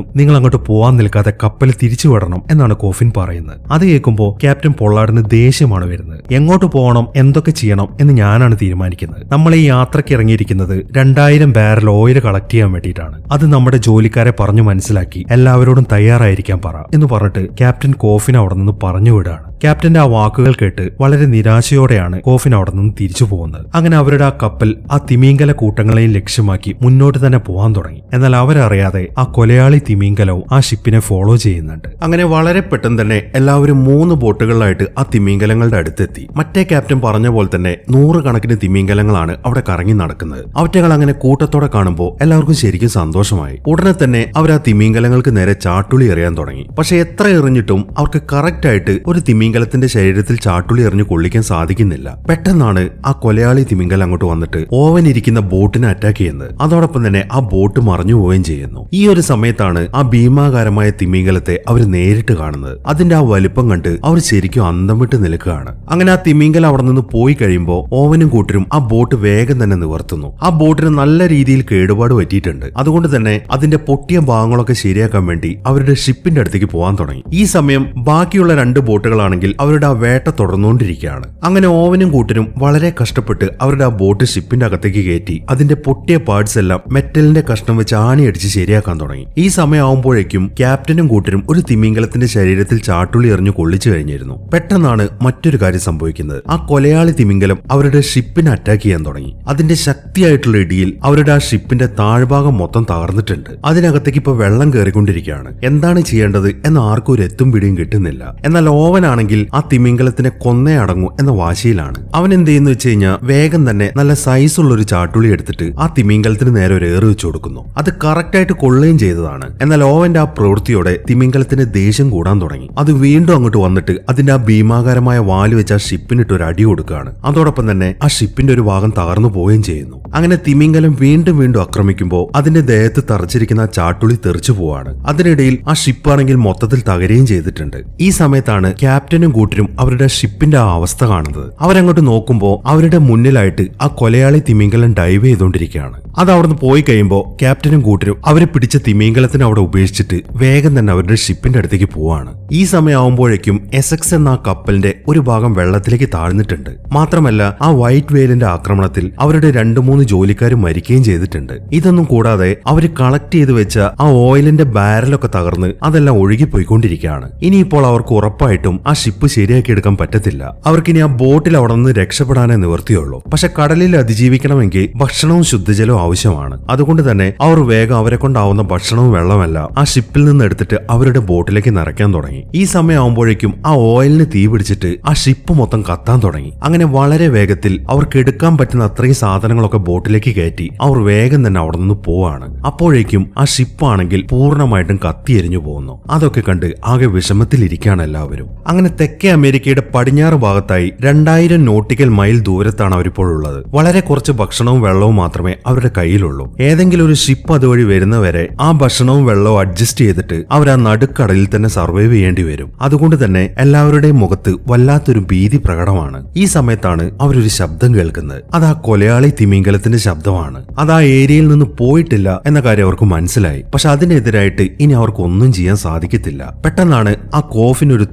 ഓർത്തിട്ടെങ്കിലും നിങ്ങൾ അങ്ങോട്ട് പോവാൻ നിൽക്കാതെ കപ്പൽ തിരിച്ചു വിടണം എന്നാണ് കോഫിൻ പറയുന്നത്. അത് കേൾക്കുമ്പോൾ ക്യാപ്റ്റൻ പൊള്ളാടിന് ദേഷ്യമാണ് വരുന്നത്. എങ്ങോട്ട് പോകണം എന്തൊക്കെ ചെയ്യണം എന്ന് ഞാനാണ് തീരുമാനിക്കുന്നത്. നമ്മൾ ഈ യാത്രയ്ക്ക് ഇറങ്ങിയിരിക്കുന്നത് രണ്ടായിരം ബാരൽ ഓയിൽ കളക്ട് ചെയ്യാൻ വേണ്ടിയിട്ടാണ്. അത് നമ്മുടെ ജോലിക്കാരെ പറഞ്ഞു മനസ്സിലാക്കി എല്ലാവരോടും തയ്യാറായിരിക്കാൻ പറ എന്ന് പറഞ്ഞിട്ട് ക്യാപ്റ്റൻ കോഫിൻ അവിടെ നിന്ന് പറഞ്ഞു വിടുകയാണ്. ക്യാപ്റ്റന്റെ ആ വാക്കുകൾ കേട്ട് വളരെ നിരാശയോടെയാണ് കോഫിൻ അവിടെ നിന്ന് തിരിച്ചു പോകുന്നത്. അങ്ങനെ അവരുടെ ആ കപ്പൽ ആ തിമീങ്കല കൂട്ടങ്ങളെയും ലക്ഷ്യമാക്കി മുന്നോട്ട് തന്നെ പോകാൻ തുടങ്ങി. എന്നാൽ അവരറിയാതെ ആ കൊലയാളി തിമീങ്കലവും ആ ഷിപ്പിനെ ഫോളോ ചെയ്യുന്നുണ്ട്. അങ്ങനെ വളരെ പെട്ടെന്ന് തന്നെ എല്ലാവരും മൂന്ന് ബോട്ടുകളിലായിട്ട് ആ തിമീങ്കലങ്ങളുടെ അടുത്തെത്തി. മറ്റേ ക്യാപ്റ്റൻ പറഞ്ഞ പോലെ തന്നെ നൂറുകണക്കിന് തിമീങ്കലങ്ങളാണ് അവിടെ കറങ്ങി നടക്കുന്നത്. അവറ്റകൾ അങ്ങനെ കൂട്ടത്തോടെ കാണുമ്പോൾ എല്ലാവർക്കും ശരിക്കും സന്തോഷമായി. ഉടനെ തന്നെ അവർ ആ തിമീങ്കലങ്ങൾക്ക് നേരെ ചാട്ടുളി എറിയാൻ തുടങ്ങി. പക്ഷെ എത്ര എറിഞ്ഞിട്ടും അവർക്ക് കറക്റ്റ് ആയിട്ട് ഒരു തിമീങ്കലം തിമിംഗലത്തിന്റെ ശരീരത്തിൽ ചാട്ടുളി എറിഞ്ഞു കൊള്ളിക്കാൻ സാധിക്കുന്നില്ല. പെട്ടെന്നാണ് ആ കൊലയാളി തിമിംഗലം അങ്ങോട്ട് വന്നിട്ട് ഓവൻ ഇരിക്കുന്ന ബോട്ടിനെ അറ്റാക്ക് ചെയ്യുന്നത്. അതോടൊപ്പം തന്നെ ആ ബോട്ട് മറിഞ്ഞു പോവുകയും ചെയ്യുന്നു. ഈ ഒരു സമയത്താണ് ആ ഭീമാകാരമായ തിമിംഗലത്തെ അവർ നേരിട്ട് കാണുന്നത്. അതിന്റെ ആ വലിപ്പം കണ്ട് അവർ ശരിക്കും അന്തം വിട്ട് നിൽക്കുകയാണ്. അങ്ങനെ ആ തിമിംഗലം അവിടെ നിന്ന് പോയി കഴിയുമ്പോൾ ഓവനും കൂട്ടരും ആ ബോട്ട് വേഗം തന്നെ നിവർത്തുന്നു. ആ ബോട്ടിന് നല്ല രീതിയിൽ കേടുപാട് പറ്റിയിട്ടുണ്ട്. അതുകൊണ്ട് തന്നെ അതിന്റെ പൊട്ടിയ ഭാഗങ്ങളൊക്കെ ശരിയാക്കാൻ വേണ്ടി അവരുടെ ഷിപ്പിന്റെ അടുത്തേക്ക് പോകാൻ തുടങ്ങി. ഈ സമയം ബാക്കിയുള്ള രണ്ട് ബോട്ടുകളാണെങ്കിൽ അവരുടെ ആ വേട്ട തുടർന്നുകൊണ്ടിരിക്കുകയാണ്. അങ്ങനെ ഓവനും കൂട്ടരും വളരെ കഷ്ടപ്പെട്ട് അവരുടെ ആ ബോട്ട് ഷിപ്പിന്റെ അകത്തേക്ക് കയറ്റി അതിന്റെ പൊട്ടിയ പാർട്സ് എല്ലാം മെറ്റലിന്റെ കഷ്ണം വെച്ച് ആണിയടിച്ച് ശരിയാക്കാൻ തുടങ്ങി. ഈ സമയമാകുമ്പോഴേക്കും ക്യാപ്റ്റനും കൂട്ടരും ഒരു തിമിംഗലത്തിന്റെ ശരീരത്തിൽ ചാട്ടുള്ളി എറിഞ്ഞു കൊള്ളിച്ചു കഴിഞ്ഞിരുന്നു. പെട്ടെന്നാണ് മറ്റൊരു കാര്യം സംഭവിക്കുന്നത്. ആ കൊലയാളി തിമിംഗലം അവരുടെ ഷിപ്പിനെ അറ്റാക്ക് ചെയ്യാൻ തുടങ്ങി. അതിന്റെ ശക്തിയായിട്ടുള്ള ഇടിയിൽ അവരുടെ ആ ഷിപ്പിന്റെ താഴ്ഭാഗം മൊത്തം തകർന്നിട്ടുണ്ട്. അതിനകത്തേക്ക് ഇപ്പൊ വെള്ളം കയറിക്കൊണ്ടിരിക്കുകയാണ്. എന്താണ് ചെയ്യേണ്ടത് എന്ന് ആർക്കും ഒരു എത്തും പിടിയും കിട്ടുന്നില്ല. എന്നാൽ ഓവനാണെങ്കിൽ ആ തിമിംഗലത്തിനെ കൊന്നേ അടങ്ങൂ എന്ന വാശിയിലാണ്. അവൻ എന്ത് ചെയ്യുന്നു വെച്ച് കഴിഞ്ഞാൽ വേഗം തന്നെ നല്ല സൈസുള്ള ഒരു ചാട്ടുളി എടുത്തിട്ട് ആ തിമിംഗലത്തിന് നേരെ ഒരു ഏറ് വെച്ച് കൊടുക്കുന്നു. അത് കറക്റ്റായിട്ട് കൊള്ളുകയും ചെയ്തതാണ്. എന്നാൽ ഓവന്റെ ആ പ്രവൃത്തിയോടെ തിമിംഗലത്തിന് ദേഷ്യം കൂടാൻ തുടങ്ങി. അത് വീണ്ടും അങ്ങോട്ട് വന്നിട്ട് അതിന്റെ ആ ഭീമാകാരമായ വാൽ വെച്ച് ആ ഷിപ്പിനിട്ട് ഒരു അടി കൊടുക്കുകയാണ്. അതോടൊപ്പം തന്നെ ആ ഷിപ്പിന്റെ ഒരു ഭാഗം തകർന്നു പോവുകയും ചെയ്യുന്നു. അങ്ങനെ തിമിംഗലം വീണ്ടും വീണ്ടും ആക്രമിക്കുമ്പോൾ അതിന്റെ ദേഹത്ത് തറച്ചിരിക്കുന്ന ചാട്ടുളി തെറിച്ചു പോവാണ് അതിനിടയിൽ ആ ഷിപ്പാണെങ്കിൽ മൊത്തത്തിൽ തകരുകയും ചെയ്തിട്ടുണ്ട്. ഈ സമയത്താണ് ക്യാപ്റ്റനും കൂട്ടരും അവരുടെ ഷിപ്പിന്റെ ആ അവസ്ഥ കാണുന്നത്. അവരങ്ങോട്ട് നോക്കുമ്പോൾ അവരുടെ മുന്നിലായിട്ട് ആ കൊലയാളി തിമിംഗലം ഡൈവ് ചെയ്തുകൊണ്ടിരിക്കുകയാണ് അത് അവിടുന്ന് പോയി കഴിയുമ്പോൾ ക്യാപ്റ്റനും കൂട്ടരും അവരെ പിടിച്ച തിമിംഗലത്തിനെ അവിടെ ഉപേക്ഷിച്ചിട്ട് വേഗം തന്നെ അവരുടെ ഷിപ്പിന്റെ അടുത്തേക്ക് പോവാണ്. ഈ സമയമാകുമ്പോഴേക്കും എസെക്സ് എന്ന ആ കപ്പലിന്റെ ഒരു ഭാഗം വെള്ളത്തിലേക്ക് താഴ്ന്നിട്ടുണ്ട്. മാത്രമല്ല ആ വൈറ്റ് വെയിലിന്റെ ആക്രമണത്തിൽ അവരുടെ രണ്ടു മൂന്ന് ജോലിക്കാർ മരിക്കുകയും ചെയ്തിട്ടുണ്ട്. ഇതൊന്നും കൂടാതെ അവർ കളക്ട് ചെയ്ത് വെച്ച ആ ഓയിലിന്റെ ബാരലൊക്കെ തകർന്ന് അതെല്ലാം ഒഴുകിപ്പോയിക്കൊണ്ടിരിക്കുകയാണ്. ഇനിയിപ്പോൾ അവർക്ക് ഉറപ്പായിട്ടും ആ ശരിയാക്കിയെടുക്കാൻ പറ്റത്തില്ല. അവർക്കിനി ആ ബോട്ടിൽ അവിടെ നിന്ന് രക്ഷപ്പെടാനേ നിവർത്തിയുള്ളൂ പക്ഷെ കടലിൽ അതിജീവിക്കണമെങ്കിൽ ഭക്ഷണവും ശുദ്ധജലവും ആവശ്യമാണ്. അതുകൊണ്ട് തന്നെ അവർ വേഗം അവരെ കൊണ്ടാവുന്ന ഭക്ഷണവും വെള്ളമെല്ലാം ആ ഷിപ്പിൽ നിന്ന് എടുത്തിട്ട് അവരുടെ ബോട്ടിലേക്ക് നിറയ്ക്കാൻ തുടങ്ങി. ഈ സമയമാകുമ്പോഴേക്കും ആ ഓയിലിന് തീ പിടിച്ചിട്ട് ആ ഷിപ്പ് മൊത്തം കത്താൻ തുടങ്ങി. അങ്ങനെ വളരെ വേഗത്തിൽ അവർക്ക് എടുക്കാൻ പറ്റുന്ന അത്രയും സാധനങ്ങളൊക്കെ ബോട്ടിലേക്ക് കയറ്റി അവർ വേഗം തന്നെ അവിടെ നിന്ന് പോവാണ്. അപ്പോഴേക്കും ആ ഷിപ്പാണെങ്കിൽ പൂർണമായിട്ടും കത്തിയെരിഞ്ഞു പോകുന്നു. അതൊക്കെ കണ്ട് ആകെ വിഷമത്തിലിരിക്കുകയാണ് എല്ലാവരും. അങ്ങനെ തെക്കേ അമേരിക്കയുടെ പടിഞ്ഞാറ് ഭാഗത്തായി രണ്ടായിരം നോട്ടിക്കൽ മൈൽ ദൂരത്താണ് അവരിപ്പോഴുള്ളത് വളരെ കുറച്ച് ഭക്ഷണവും വെള്ളവും മാത്രമേ അവരുടെ കയ്യിലുള്ളൂ. ഏതെങ്കിലും ഒരു ഷിപ്പ് അതുവഴി വരുന്നവരെ ആ ഭക്ഷണവും വെള്ളവും അഡ്ജസ്റ്റ് ചെയ്തിട്ട് അവർ ആ നടുക്കടലിൽ തന്നെ സർവൈവ് ചെയ്യേണ്ടി വരും. അതുകൊണ്ട് തന്നെ എല്ലാവരുടെയും മുഖത്ത് വല്ലാത്തൊരു ഭീതി പ്രകടമാണ്. ഈ സമയത്താണ് അവരൊരു ശബ്ദം കേൾക്കുന്നത്. അത് ആ കൊലയാളി തിമിംഗലത്തിന്റെ ശബ്ദമാണ്. അത് ആ ഏരിയയിൽ നിന്ന് പോയിട്ടില്ല എന്ന കാര്യം അവർക്ക് മനസ്സിലായി. പക്ഷെ അതിനെതിരായിട്ട് ഇനി അവർക്ക് ഒന്നും ചെയ്യാൻ സാധിക്കത്തില്ല. പെട്ടെന്നാണ് ആ കോഫിന് ഒരു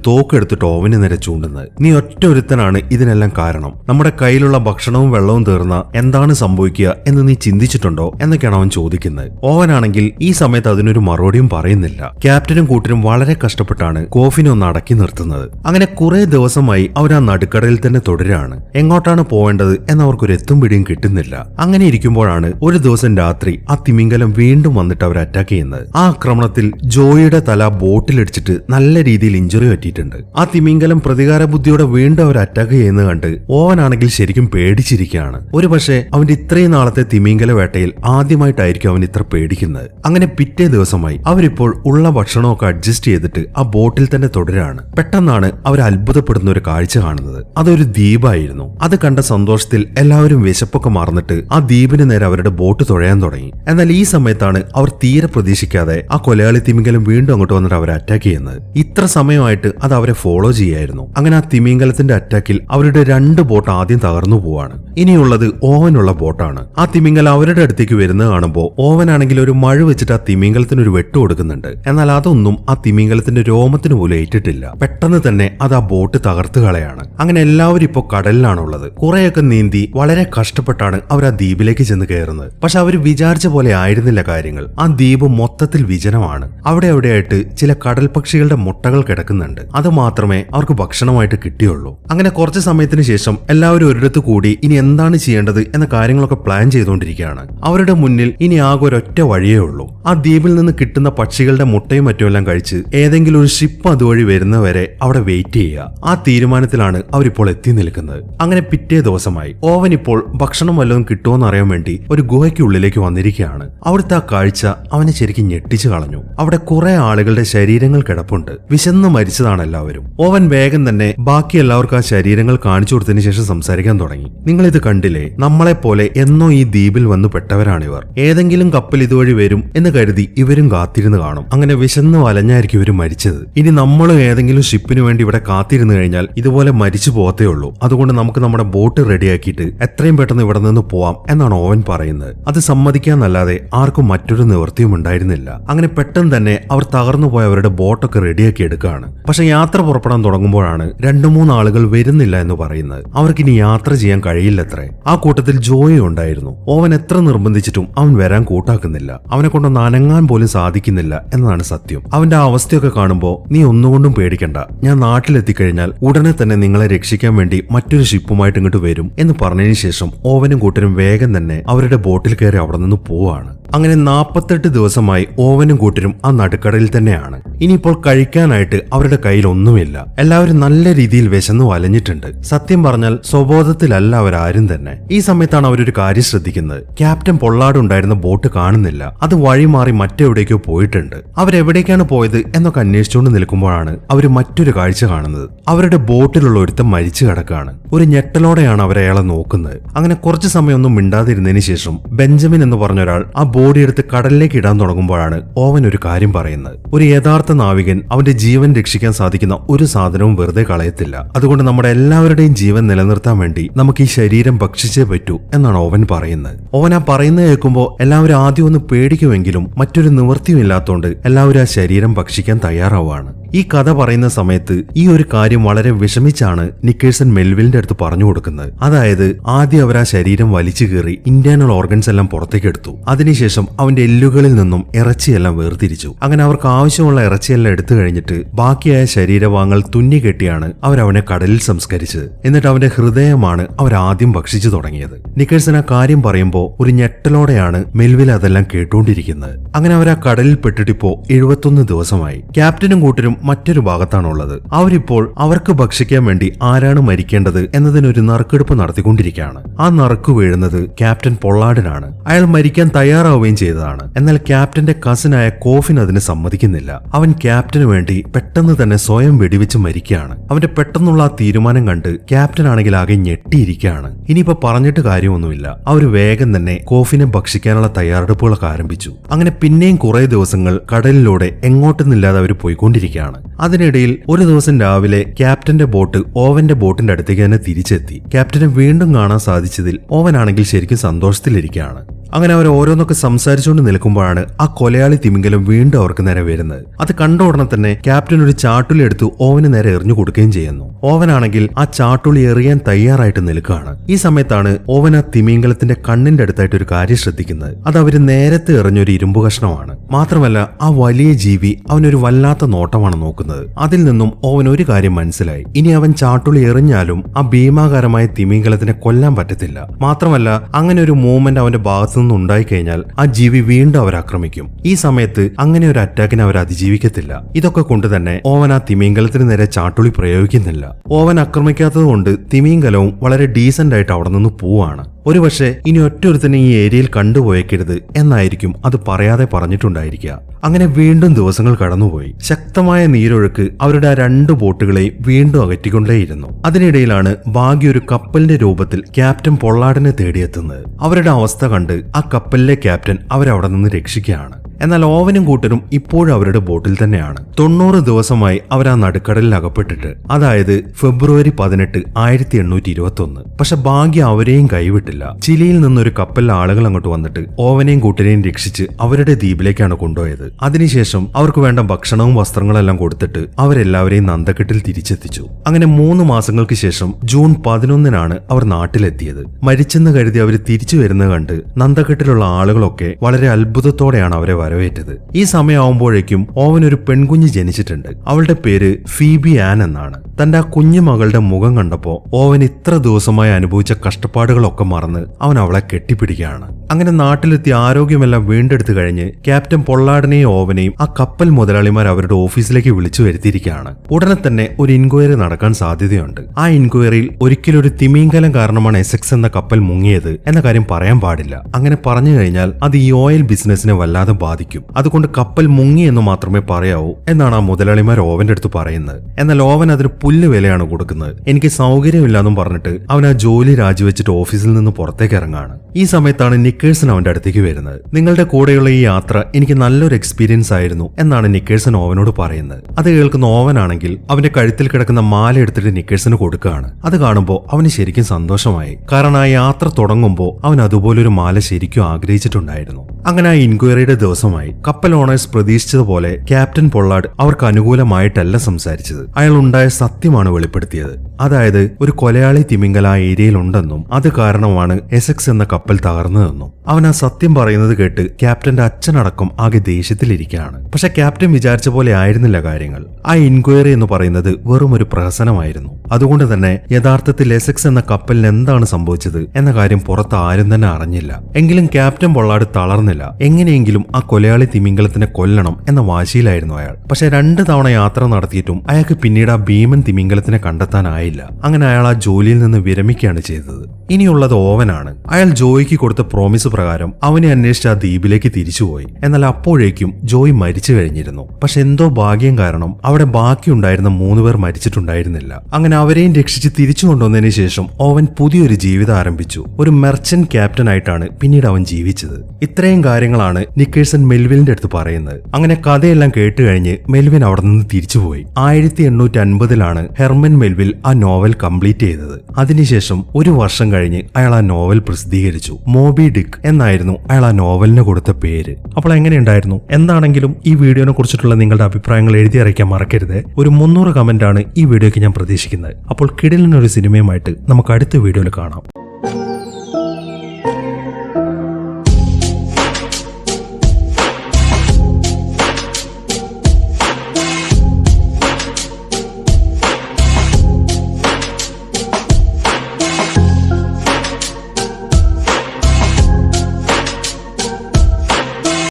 ഓവന് നേരെ ചൂണ്ടുന്നത്. നീ ഒറ്റ ഒരുത്തനാണ് ഇതിനെല്ലാം കാരണം. നമ്മുടെ കയ്യിലുള്ള ഭക്ഷണവും വെള്ളവും തീർന്ന എന്താണ് സംഭവിക്കുക എന്ന് നീ ചിന്തിച്ചിട്ടുണ്ടോ എന്നൊക്കെയാണ് അവൻ ചോദിക്കുന്നത്. ഓവനാണെങ്കിൽ ഈ സമയത്ത് അതിനൊരു മറുപടിയും പറയുന്നില്ല. ക്യാപ്റ്റനും കൂട്ടരും വളരെ കഷ്ടപ്പെട്ടാണ് കോഫിനെ ഒന്ന് അടക്കി നിർത്തുന്നത്. അങ്ങനെ കുറെ ദിവസമായി അവർ ആ നടുക്കടയിൽ തന്നെ തുടരാണ്. എങ്ങോട്ടാണ് പോവേണ്ടത് എന്ന് അവർക്കൊരു എത്തും പിടിയും കിട്ടുന്നില്ല. അങ്ങനെ ഇരിക്കുമ്പോഴാണ് ഒരു ദിവസം രാത്രി ആ തിമിംഗലം വീണ്ടും വന്നിട്ട് അവർ അറ്റാക്ക് ചെയ്യുന്നത്. ആ ആക്രമണത്തിൽ ജോയിയുടെ തല ബോട്ടിലടിച്ചിട്ട് നല്ല രീതിയിൽ ഇഞ്ചുറി പറ്റിയിട്ടുണ്ട്. ആ തിമിംഗലം പ്രതികാര ബുദ്ധിയോടെ വീണ്ടും അവർ അറ്റാക്ക് ചെയ്യുന്നത് കണ്ട് ഓവനാണെങ്കിൽ ശരിക്കും പേടിച്ചിരിക്കുകയാണ്. ഒരു പക്ഷേ അവന്റെ ഇത്രയും നാളത്തെ തിമിംഗല വേട്ടയിൽ ആദ്യമായിട്ടായിരിക്കും അവൻ ഇത്ര പേടിക്കുന്നത്. അങ്ങനെ പിറ്റേ ദിവസമായി അവരിപ്പോൾ ഉള്ള ഭക്ഷണമൊക്കെ അഡ്ജസ്റ്റ് ചെയ്തിട്ട് ആ ബോട്ടിൽ തന്നെ തുടരാണ്. പെട്ടെന്നാണ് അവർ അത്ഭുതപ്പെടുന്ന ഒരു കാഴ്ച കാണുന്നത്. അതൊരു ദ്വീപായിരുന്നു. അത് കണ്ട സന്തോഷത്തിൽ എല്ലാവരും വിശപ്പൊക്കെ മറന്നിട്ട് ആ ദ്വീപിന് നേരെ അവരുടെ ബോട്ട് തുഴയാൻ തുടങ്ങി. എന്നാൽ ഈ സമയത്താണ് അവർ തീരെ പ്രതീക്ഷിക്കാതെ ആ കൊലയാളി തിമിംഗലം വീണ്ടും അങ്ങോട്ട് വന്നിട്ട് അവരെ അറ്റാക്ക് ചെയ്യുന്നത്. ഇത്ര സമയമായിട്ട് അത് അവരെ ഫോളോ ചെയ്യായിരുന്നു. അങ്ങനെ ആ തിമിംഗലത്തിന്റെ അറ്റാക്കിൽ അവരുടെ രണ്ട് ബോട്ട് ആദ്യം തകർന്നു പോവാണ്. ഇനിയുള്ളത് ഓവനുള്ള ബോട്ടാണ് ആ തിമിംഗലം അവരുടെ അടുത്തേക്ക് വരുന്നത് കാണുമ്പോൾ ഓവനാണെങ്കിൽ ഒരു മഴ വെച്ചിട്ട് ആ തിമിംഗലത്തിന് ഒരു വെട്ട് കൊടുക്കുന്നുണ്ട്. എന്നാൽ അതൊന്നും ആ തിമിംഗലത്തിന്റെ രോമത്തിന് പോലും ഏറ്റിട്ടില്ല. പെട്ടെന്ന് തന്നെ അത് ആ ബോട്ട് തകർത്ത് കളയാണ്. അങ്ങനെ എല്ലാവരും ഇപ്പോൾ കടലിലാണുള്ളത്. കുറെയൊക്കെ നീന്തി വളരെ കഷ്ടപ്പെട്ടാണ് അവർ ആ ദ്വീപിലേക്ക് ചെന്ന് കയറുന്നത്. പക്ഷെ അവർ വിചാരിച്ച പോലെ ആയിരുന്നില്ല കാര്യങ്ങൾ. ആ ദ്വീപ് മൊത്തത്തിൽ വിജനമാണ്. അവിടെ അവിടെയായിട്ട് ചില കടൽ പക്ഷികളുടെ മുട്ടകൾ കിടക്കുന്നുണ്ട്. അത് മാത്രമേ അവർക്ക് ഭക്ഷണമായിട്ട് കിട്ടിയുള്ളൂ. അങ്ങനെ കുറച്ച് സമയത്തിന് ശേഷം എല്ലാവരും ഒരിടത്ത് കൂടി ഇനി എന്താണ് ചെയ്യേണ്ടത് എന്ന കാര്യങ്ങളൊക്കെ പ്ലാൻ ചെയ്തുകൊണ്ടിരിക്കുകയാണ്. അവരുടെ മുന്നിൽ ഇനി ആകെ ഒരൊറ്റ വഴിയേ ഉള്ളൂ. ആ ദ്വീപിൽ നിന്ന് കിട്ടുന്ന പക്ഷികളുടെ മുട്ടയും മറ്റുമെല്ലാം കഴിച്ച് ഏതെങ്കിലും ഒരു ഷിപ്പ് അതുവഴി വരുന്നവരെ അവിടെ വെയിറ്റ് ചെയ്യുക. ആ തീരുമാനത്തിലാണ് അവരിപ്പോൾ എത്തി നിൽക്കുന്നത്. അങ്ങനെ പിറ്റേ ദിവസമായി ഓവൻ ഇപ്പോൾ ഭക്ഷണം വല്ലതും കിട്ടുമോ അറിയാൻ വേണ്ടി ഒരു ഗുഹയ്ക്കുള്ളിലേക്ക് വന്നിരിക്കുകയാണ്. അവിടുത്തെ ആ കാഴ്ച അവനെ ശരിക്കും ഞെട്ടിച്ചു കളഞ്ഞു. അവിടെ കുറെ ആളുകളുടെ ശരീരങ്ങൾ കിടപ്പുണ്ട്. വിശന്ന് മരിച്ചതാണ് എല്ലാവരും. ഓവൻ വേഗം തന്നെ ബാക്കി എല്ലാവർക്കും ആ ശരീരങ്ങൾ കാണിച്ചു കൊടുത്തതിന് ശേഷം സംസാരിക്കാൻ തുടങ്ങി. നിങ്ങൾ ഇത് കണ്ടില്ലേ? നമ്മളെ പോലെ എന്നോ ഈ ദ്വീപിൽ വന്നു പെട്ടവരാണിവർ. ഏതെങ്കിലും കപ്പൽ ഇതുവഴി വരും എന്ന് കരുതി ഇവരും കാത്തിരുന്ന് കാണും. അങ്ങനെ വിശന്ന് വലഞ്ഞായിരിക്കും ഇവർ മരിച്ചത്. ഇനി നമ്മൾ ഏതെങ്കിലും ഷിപ്പിന് വേണ്ടി ഇവിടെ കാത്തിരുന്നു കഴിഞ്ഞാൽ ഇതുപോലെ മരിച്ചു പോകത്തേ ഉള്ളൂ. അതുകൊണ്ട് നമുക്ക് നമ്മുടെ ബോട്ട് റെഡിയാക്കിയിട്ട് എത്രയും പെട്ടെന്ന് ഇവിടെ നിന്ന് പോവാം എന്നാണ് ഓവൻ പറയുന്നത്. അത് സമ്മതിക്കാന്നല്ലാതെ ആർക്കും മറ്റൊരു നിവൃത്തിയും ഉണ്ടായിരുന്നില്ല. അങ്ങനെ പെട്ടെന്ന് തന്നെ അവർ തകർന്നു പോയ അവരുടെ ബോട്ടൊക്കെ റെഡിയാക്കി എടുക്കുകയാണ്. പക്ഷെ യാത്ര പുറപ്പെടാൻ തുടങ്ങുമ്പോഴാണ് രണ്ടു മൂന്ന് ആളുകൾ വരുന്നില്ല എന്ന് പറയുന്നത്. അവർക്കിനി യാത്ര ചെയ്യാൻ കഴിയില്ലത്രേ. ആ കൂട്ടത്തിൽ ജോയി ഉണ്ടായിരുന്നു. ഓവൻ എത്ര നിർബന്ധിച്ചിട്ടും അവൻ വരാൻ കൂട്ടാക്കുന്നില്ല. അവനെ കൊണ്ടൊന്ന് അനങ്ങാൻ പോലും സാധിക്കുന്നില്ല എന്നതാണ് സത്യം. അവന്റെ അവസ്ഥയൊക്കെ കാണുമ്പോൾ നീ ഒന്നുകൊണ്ടും പേടിക്കണ്ട. ഞാൻ നാട്ടിലെത്തിക്കഴിഞ്ഞാൽ ഉടനെ തന്നെ നിങ്ങളെ രക്ഷിക്കാൻ വേണ്ടി മറ്റൊരു ഷിപ്പുമായിട്ട് ഇങ്ങോട്ട് വരും എന്ന് പറഞ്ഞതിന് ശേഷം ഓവനും കൂട്ടരും വേഗം തന്നെ അവരുടെ ബോട്ടിൽ കയറി അവിടെ നിന്ന് പോവാണ്. അങ്ങനെ നാൽപ്പത്തെട്ട് ദിവസമായി ഓവനും കൂട്ടരും ആ നടുക്കടയിൽ തന്നെയാണ്. ഇനിയിപ്പോൾ കഴിക്കാനായിട്ട് അവരുടെ കയ്യിൽ ഒന്നുമില്ല. എല്ലാവരും നല്ല രീതിയിൽ വിശന്നു വലഞ്ഞിട്ടുണ്ട്. സത്യം പറഞ്ഞാൽ സ്വബോധത്തിലല്ല അവരാരും തന്നെ. ഈ സമയത്താണ് അവരൊരു കാര്യം ശ്രദ്ധിക്കുന്നത്. ക്യാപ്റ്റൻ പൊള്ളാടുണ്ടായിരുന്ന ബോട്ട് കാണുന്നില്ല. അത് വഴിമാറി മറ്റെവിടേക്കോ പോയിട്ടുണ്ട്. അവരെവിടേക്കാണ് പോയത് എന്നൊക്കെ അന്വേഷിച്ചുകൊണ്ട് നിൽക്കുമ്പോഴാണ് അവർ മറ്റൊരു കാഴ്ച കാണുന്നത്. അവരുടെ ബോട്ടിലുള്ള ഒരുത്തം മരിച്ചു കിടക്കുകയാണ് ഒരു ഞെട്ടലോടെയാണ് അവരെ അയാളെ നോക്കുന്നത്. അങ്ങനെ കുറച്ച് സമയമൊന്നും മിണ്ടാതിരുന്നതിന് ശേഷം ബെഞ്ചമിൻ എന്ന് പറഞ്ഞ ഒരാൾ ആ ബോഡി എടുത്ത് കടലിലേക്ക് ഇടാൻ തുടങ്ങുമ്പോഴാണ് ഓവൻ ഒരു കാര്യം പറയുന്നത്. ഒരു യഥാർത്ഥ നാവികൻ അവന്റെ ജീവൻ രക്ഷിക്കാൻ സാധിക്കുന്ന ഒരു സാധനവും വെറുതെ കളയത്തില്ല. അതുകൊണ്ട് നമ്മുടെ എല്ലാവരുടെയും ജീവൻ നിലനിർത്താൻ വേണ്ടി നമുക്ക് ഈ ശരീരം ഭക്ഷിച്ചേ പറ്റൂ എന്നാണ് ഓവൻ പറയുന്നത്. ഓവൻ ആ പറയുന്നത് കേൾക്കുമ്പോൾ എല്ലാവരും ആദ്യം ഒന്ന് പേടിക്കുമെങ്കിലും മറ്റൊരു നിവൃത്തിയും ഇല്ലാത്തതുകൊണ്ട് എല്ലാവരും ആ ശരീരം ഭക്ഷിക്കാൻ തയ്യാറാവുകയാണ്. ഈ കഥ പറയുന്ന സമയത്ത് ഈ ഒരു കാര്യം വളരെ വിഷമിച്ചാണ് നിക്കേഴ്സൺ മെൽവിലിന്റെ അടുത്ത് പറഞ്ഞു കൊടുക്കുന്നത്. അതായത് ആദ്യം അവർ ആ ശരീരം വലിച്ചു കീറി ഇന്റേണൽ ഓർഗൻസ് എല്ലാം പുറത്തേക്ക് എടുത്തു. അതിനുശേഷം അവന്റെ എല്ലുകളിൽ നിന്നും ഇറച്ചിയെല്ലാം വേർതിരിച്ചു. അങ്ങനെ അവർക്ക് ആവശ്യമുള്ള ഇറച്ചിയെല്ലാം എടുത്തു കഴിഞ്ഞിട്ട് ബാക്കിയായ ശരീരഭാഗങ്ങൾ തുന്നി കെട്ടിയാണ് അവർ അവനെ കടലിൽ സംസ്കരിച്ചത്. എന്നിട്ട് അവന്റെ ഹൃദയമാണ് അവർ ആദ്യം ഭക്ഷിച്ചു തുടങ്ങിയത്. നിക്കേഴ്സൺ ആ കാര്യം പറയുമ്പോൾ ഒരു ഞെട്ടലോടെയാണ് മെൽവിൽ അതെല്ലാം കേട്ടുകൊണ്ടിരിക്കുന്നത് അങ്ങനെ അവർ ആ കടലിൽ പെട്ടിട്ടിപ്പോ എഴുപത്തൊന്ന് ദിവസമായി. ക്യാപ്റ്റനും കൂട്ടരും മറ്റൊരു ഭാഗത്താണുള്ളത്. അവരിപ്പോൾ അവർക്ക് ഭക്ഷിക്കാൻ വേണ്ടി ആരാണ് മരിക്കേണ്ടത് എന്നതിനൊരു നറുക്കെടുപ്പ് നടത്തിക്കൊണ്ടിരിക്കുകയാണ്. ആ നറുക്ക് വീഴുന്നത് ക്യാപ്റ്റൻ പൊള്ളാടിനാണ്. അയാൾ മരിക്കാൻ തയ്യാറാവുകയും ചെയ്തതാണ്. എന്നാൽ ക്യാപ്റ്റന്റെ കസിനായ കോഫിൻ അതിന് സമ്മതിക്കുന്നില്ല. അവൻ ക്യാപ്റ്റന് വേണ്ടി പെട്ടെന്ന് തന്നെ സ്വയം വെടിവെച്ച് മരിക്കുകയാണ്. അവന്റെ പെട്ടെന്നുള്ള ആ തീരുമാനം കണ്ട് ക്യാപ്റ്റൻ ആണെങ്കിൽ ആകെ ഞെട്ടിയിരിക്കുകയാണ്. ഇനിയിപ്പോ പറഞ്ഞിട്ട് കാര്യമൊന്നുമില്ല. അവർ വേഗം തന്നെ കോഫിനെ ഭക്ഷിക്കാനുള്ള തയ്യാറെടുപ്പുകളൊക്കെ ആരംഭിച്ചു. അങ്ങനെ പിന്നെയും കുറെ ദിവസങ്ങൾ കടലിലൂടെ എങ്ങോട്ടെന്നില്ലാതെ അവർ പോയിക്കൊണ്ടിരിക്കുകയാണ്. അതിനിടയിൽ ഒരു ദിവസം രാവിലെ ക്യാപ്റ്റന്റെ ബോട്ട് ഓവന്റെ ബോട്ടിന്റെ അടുത്തേക്ക് തന്നെ തിരിച്ചെത്തി. ക്യാപ്റ്റനെ വീണ്ടും കാണാൻ സാധിച്ചതിൽ ഓവനാണെങ്കിൽ ശരിക്കും സന്തോഷത്തിലിരിക്കുകയാണ്. അങ്ങനെ അവർ ഓരോന്നൊക്കെ സംസാരിച്ചുകൊണ്ട് നിൽക്കുമ്പോഴാണ് ആ കൊലയാളി തിമിംഗലം വീണ്ടും അവർക്ക് നേരെ വരുന്നത്. അത് കണ്ട ഉടനെ തന്നെ ക്യാപ്റ്റൻ ഒരു ചാട്ടുളി എടുത്ത് ഓവന് നേരെ എറിഞ്ഞു കൊടുക്കുകയും ചെയ്യുന്നു. ഓവനാണെങ്കിൽ ആ ചാട്ടുളി എറിയാൻ തയ്യാറായിട്ട് നിൽക്കുകയാണ്. ഈ സമയത്താണ് ഓവൻ ആ തിമിംഗലത്തിന്റെ കണ്ണിന്റെ അടുത്തായിട്ട് ഒരു കാര്യം ശ്രദ്ധിക്കുന്നത്. അത് അവർ നേരത്തെ എറിഞ്ഞൊരു ഇരുമ്പ് കഷ്ണമാണ്. മാത്രമല്ല ആ വലിയ ജീവി അവനൊരു വല്ലാത്ത നോട്ടമാണ് നോക്കുന്നത്. അതിൽ നിന്നും ഓവൻ ഒരു കാര്യം മനസ്സിലായി. ഇനി അവൻ ചാട്ടുളി എറിഞ്ഞാലും ആ ഭീമാകാരമായ തിമിംഗലത്തിനെ കൊല്ലാൻ പറ്റത്തില്ല. മാത്രമല്ല അങ്ങനെ ഒരു മൂവ്മെന്റ് അവന്റെ ഭാഗത്തു നിന്ന് ഉണ്ടായിക്കഴിഞ്ഞാൽ ആ ജീവി വീണ്ടും അവർ ആക്രമിക്കും. ഈ സമയത്ത് അങ്ങനെ ഒരു അറ്റാക്കിനെ അവർ അതിജീവിക്കത്തില്ല. ഇതൊക്കെ കൊണ്ട് തന്നെ ഓവൻ ആ തിമിംഗലത്തിന് നേരെ ചാട്ടുളി പ്രയോഗിക്കുന്നില്ല. ഓവൻ ആക്രമിക്കാത്തത് കൊണ്ട് തിമിംഗലവും വളരെ ഡീസന്റ് ആയിട്ട് അവിടെ നിന്ന് പോവാണ്. ഒരുപക്ഷെ ഇനി ഒറ്റൊരുത്തനെ ഈ ഏരിയയിൽ കണ്ടുപോയേക്കരുത് എന്നായിരിക്കും അത് പറയാതെ പറഞ്ഞിട്ടുണ്ടായിരിക്കുക. അങ്ങനെ വീണ്ടും ദിവസങ്ങൾ കടന്നുപോയി. ശക്തമായ നീരൊഴുക്ക് അവരുടെ ആ രണ്ട് ബോട്ടുകളെ വീണ്ടും അകറ്റിക്കൊണ്ടേയിരുന്നു. അതിനിടയിലാണ് ഭാഗ്യ ഒരു കപ്പലിന്റെ രൂപത്തിൽ ക്യാപ്റ്റൻ പൊള്ളാടിനെ തേടിയെത്തുന്നത്. അവരുടെ അവസ്ഥ കണ്ട് ആ കപ്പലിലെ ക്യാപ്റ്റൻ അവരവിടെ നിന്ന് രക്ഷിക്കുകയാണ്. എന്നാൽ ഓവനും കൂട്ടരും ഇപ്പോഴും അവരുടെ ബോട്ടിൽ തന്നെയാണ്. തൊണ്ണൂറ് ദിവസമായി അവർ ആ നടുക്കടലിൽ അകപ്പെട്ടിട്ട് അതായത് ഫെബ്രുവരി പതിനെട്ട് ആയിരത്തി എണ്ണൂറ്റി ഇരുപത്തി ഒന്ന് പക്ഷെ ഭാഗ്യം അവരെയും കൈവിട്ടില്ല. ചിലിയിൽ നിന്നൊരു കപ്പലിലെ ആളുകൾ അങ്ങോട്ട് വന്നിട്ട് ഓവനെയും കൂട്ടരെയും രക്ഷിച്ച് അവരുടെ ദ്വീപിലേക്കാണ് കൊണ്ടുപോയത്. അതിനുശേഷം അവർക്ക് വേണ്ട ഭക്ഷണവും വസ്ത്രങ്ങളെല്ലാം കൊടുത്തിട്ട് അവരെല്ലാവരെയും നന്ദക്കെട്ടിൽ തിരിച്ചെത്തിച്ചു. അങ്ങനെ മൂന്ന് മാസങ്ങൾക്ക് ശേഷം ജൂൺ പതിനൊന്നിനാണ് അവർ നാട്ടിലെത്തിയത്. മരിച്ചെന്ന് കരുതി അവർ തിരിച്ചു വരുന്നത് കണ്ട് നന്ദക്കെട്ടിലുള്ള ആളുകളൊക്കെ വളരെ അത്ഭുതത്തോടെയാണ് അവരെ വരവേറ്റത്. ഈ സമയമാകുമ്പോഴേക്കും ഓവൻ ഒരു പെൺകുഞ്ഞ് ജനിച്ചിട്ടുണ്ട്. അവളുടെ പേര് ഫീബി ആൻ എന്നാണ്. തന്റെ ആ കുഞ്ഞു മകളുടെ മുഖം കണ്ടപ്പോ ഓവൻ ഇത്ര ദിവസമായി അനുഭവിച്ച കഷ്ടപ്പാടുകളൊക്കെ മറന്ന് അവൻ അവളെ കെട്ടിപ്പിടിക്കുകയാണ്. അങ്ങനെ നാട്ടിലെത്തി ആരോഗ്യമെല്ലാം വീണ്ടെടുത്തു കഴിഞ്ഞ് ക്യാപ്റ്റൻ പൊള്ളാടനെയും ഓവനെയും ആ കപ്പൽ മുതലാളിമാർ അവരുടെ ഓഫീസിലേക്ക് വിളിച്ചു വരുത്തിയിരിക്കുകയാണ്. ഉടനെ തന്നെ ഒരു ഇൻക്വയറി നടക്കാൻ സാധ്യതയുണ്ട്. ആ ഇൻക്വയറിയിൽ ഒരിക്കലും ഒരു തിമീങ്കലം കാരണമാണ് എസെക്സ് എന്ന കപ്പൽ മുങ്ങിയത് എന്ന കാര്യം പറയാൻ പാടില്ല. അങ്ങനെ പറഞ്ഞു കഴിഞ്ഞാൽ അത് ഈ ഓയിൽ ബിസിനസിനെ വല്ലാതെ ബാധിക്കും. അതുകൊണ്ട് കപ്പൽ മുങ്ങി എന്ന് മാത്രമേ പറയാവൂ എന്നാണ് ആ മുതലാളിമാർ ഓവന്റെ അടുത്ത് പറയുന്നത്. എന്നാൽ ഓവൻ അതിന് പുല്ല് വിലയാണ് കൊടുക്കുന്നത്. എനിക്ക് സൗകര്യമില്ലാന്നും പറഞ്ഞിട്ട് അവൻ ആ ജോലി രാജിവെച്ചിട്ട് ഓഫീസിൽ നിന്ന് പുറത്തേക്ക് ഇറങ്ങാണ്. ഈ സമയത്താണ് നിക്കേഴ്സൺ അവന്റെ അടുത്തേക്ക് വരുന്നത്. നിങ്ങളുടെ കൂടെയുള്ള ഈ യാത്ര എനിക്ക് നല്ലൊരു എക്സ്പീരിയൻസ് ആയിരുന്നു എന്നാണ് നിക്കേഴ്സൺ ഓവനോട് പറയുന്നത്. അത് കേൾക്കുന്ന ഓവനാണെങ്കിൽ അവന്റെ കഴുത്തിൽ കിടക്കുന്ന മാല എടുത്തിട്ട് നിക്കേഴ്സിന് കൊടുക്കുകയാണ്. അത് കാണുമ്പോൾ അവന് ശരിക്കും സന്തോഷമായി. കാരണം ആ യാത്ര തുടങ്ങുമ്പോൾ അവൻ അതുപോലൊരു മാല ശരിക്കും ആഗ്രഹിച്ചിട്ടുണ്ടായിരുന്നു. അങ്ങനെ ആ ഇൻക്വയറിയുടെ ദിവസമായി കപ്പൽ ഓണേഴ്സ് പ്രതീക്ഷിച്ചതുപോലെ ക്യാപ്റ്റൻ പൊള്ളാഡ് അവർക്ക് അനുകൂലമായിട്ടല്ല സംസാരിച്ചത്. അയാൾ ഉണ്ടായ സത്യമാണ് വെളിപ്പെടുത്തിയത്. അതായത് ഒരു കൊലയാളി തിമിംഗല ആ ഏരിയയിൽ ഉണ്ടെന്നും അത് കാരണമാണ് എസെക്സ് എന്ന കപ്പൽ തകർന്നതെന്നും. അവൻ ആ സത്യം പറയുന്നത് കേട്ട് ക്യാപ്റ്റന്റെ അച്ഛനടക്കം ആകെ ദേഷ്യത്തിലിരിക്കുകയാണ്. പക്ഷെ ക്യാപ്റ്റൻ വിചാരിച്ച പോലെ ആയിരുന്നില്ല കാര്യങ്ങൾ. ആ ഇൻക്വയറി എന്ന് പറയുന്നത് വെറും ഒരു പ്രഹസനമായിരുന്നു. അതുകൊണ്ട് തന്നെ യഥാർത്ഥത്തിൽ എസെക്സ് എന്ന കപ്പലിന് എന്താണ് സംഭവിച്ചത് എന്ന കാര്യം പുറത്ത് ആരും തന്നെ അറിഞ്ഞില്ല. എങ്കിലും ക്യാപ്റ്റൻ പൊള്ളാട് തളർന്നില്ല. എങ്ങനെയെങ്കിലും ആ കൊലയാളി തിമിംഗലത്തിനെ കൊല്ലണം എന്ന വാശിയിലായിരുന്നു അയാൾ. പക്ഷെ രണ്ട് തവണ യാത്ര നടത്തിയിട്ടും അയാൾക്ക് പിന്നീട് ആ ഭീമൻ തിമിംഗലത്തിനെ കണ്ടെത്താനായില്ല. അങ്ങനെ അയാൾ ആ ജോലിയിൽ നിന്ന് വിരമിക്കുകയാണ് ചെയ്തത്. ഇനിയുള്ളത് ഓവനാണ്. അയാൾ ജോയിക്ക് കൊടുത്ത പ്രോമിസ് പ്രകാരം അവനെ അന്വേഷിച്ച് ആ ദ്വീപിലേക്ക് തിരിച്ചുപോയി. എന്നാൽ അപ്പോഴേക്കും ജോയ് മരിച്ചു കഴിഞ്ഞിരുന്നു. പക്ഷെ എന്തോ ഭാഗ്യം കാരണം അവിടെ ബാക്കിയുണ്ടായിരുന്ന മൂന്ന് പേർ മരിച്ചിട്ടുണ്ടായിരുന്നില്ല. അങ്ങനെ അവരെയും രക്ഷിച്ച് തിരിച്ചു കൊണ്ടുവന്നതിന് ശേഷം ഓവൻ പുതിയൊരു ജീവിതം ആരംഭിച്ചു. ഒരു മെർച്ചന്റ് ക്യാപ്റ്റൻ ആയിട്ടാണ് പിന്നീട് അവൻ ജീവിച്ചത്. ഇത്രയും കാര്യങ്ങളാണ് നിക്കേഴ്സൺ മെൽവിലിന്റെ അടുത്ത് പറയുന്നത്. അങ്ങനെ കഥയെല്ലാം കേട്ട് കഴിഞ്ഞ് മെൽവിൻ അവിടെ നിന്ന് തിരിച്ചുപോയി. ആയിരത്തി എണ്ണൂറ്റി അൻപതിലാണ് ഹെർമൻ മെൽവിൽ ആ നോവൽ കംപ്ലീറ്റ് ചെയ്തത്. അതിനുശേഷം ഒരു വർഷം കഴിഞ്ഞ് അയാൾ ആ നോവൽ പ്രസിദ്ധീകരിച്ചു. മോബി ഡിക് എന്നായിരുന്നു അയാൾ ആ നോവലിന് കൊടുത്ത പേര്. അപ്പോൾ എങ്ങനെയുണ്ടായിരുന്നു? എന്താണെങ്കിലും ഈ വീഡിയോനെ കുറിച്ചിട്ടുള്ള നിങ്ങളുടെ അഭിപ്രായങ്ങൾ എഴുതി അറിയിക്കാൻ മറക്കരുത്. ഒരു മുന്നൂറ് കമന്റ് ആണ് ഈ വീഡിയോയ്ക്ക് ഞാൻ പ്രതീക്ഷിക്കുന്നത്. അപ്പോൾ കിടിലിനൊരു സിനിമയുമായിട്ട് നമുക്ക് അടുത്ത വീഡിയോയിൽ കാണാം.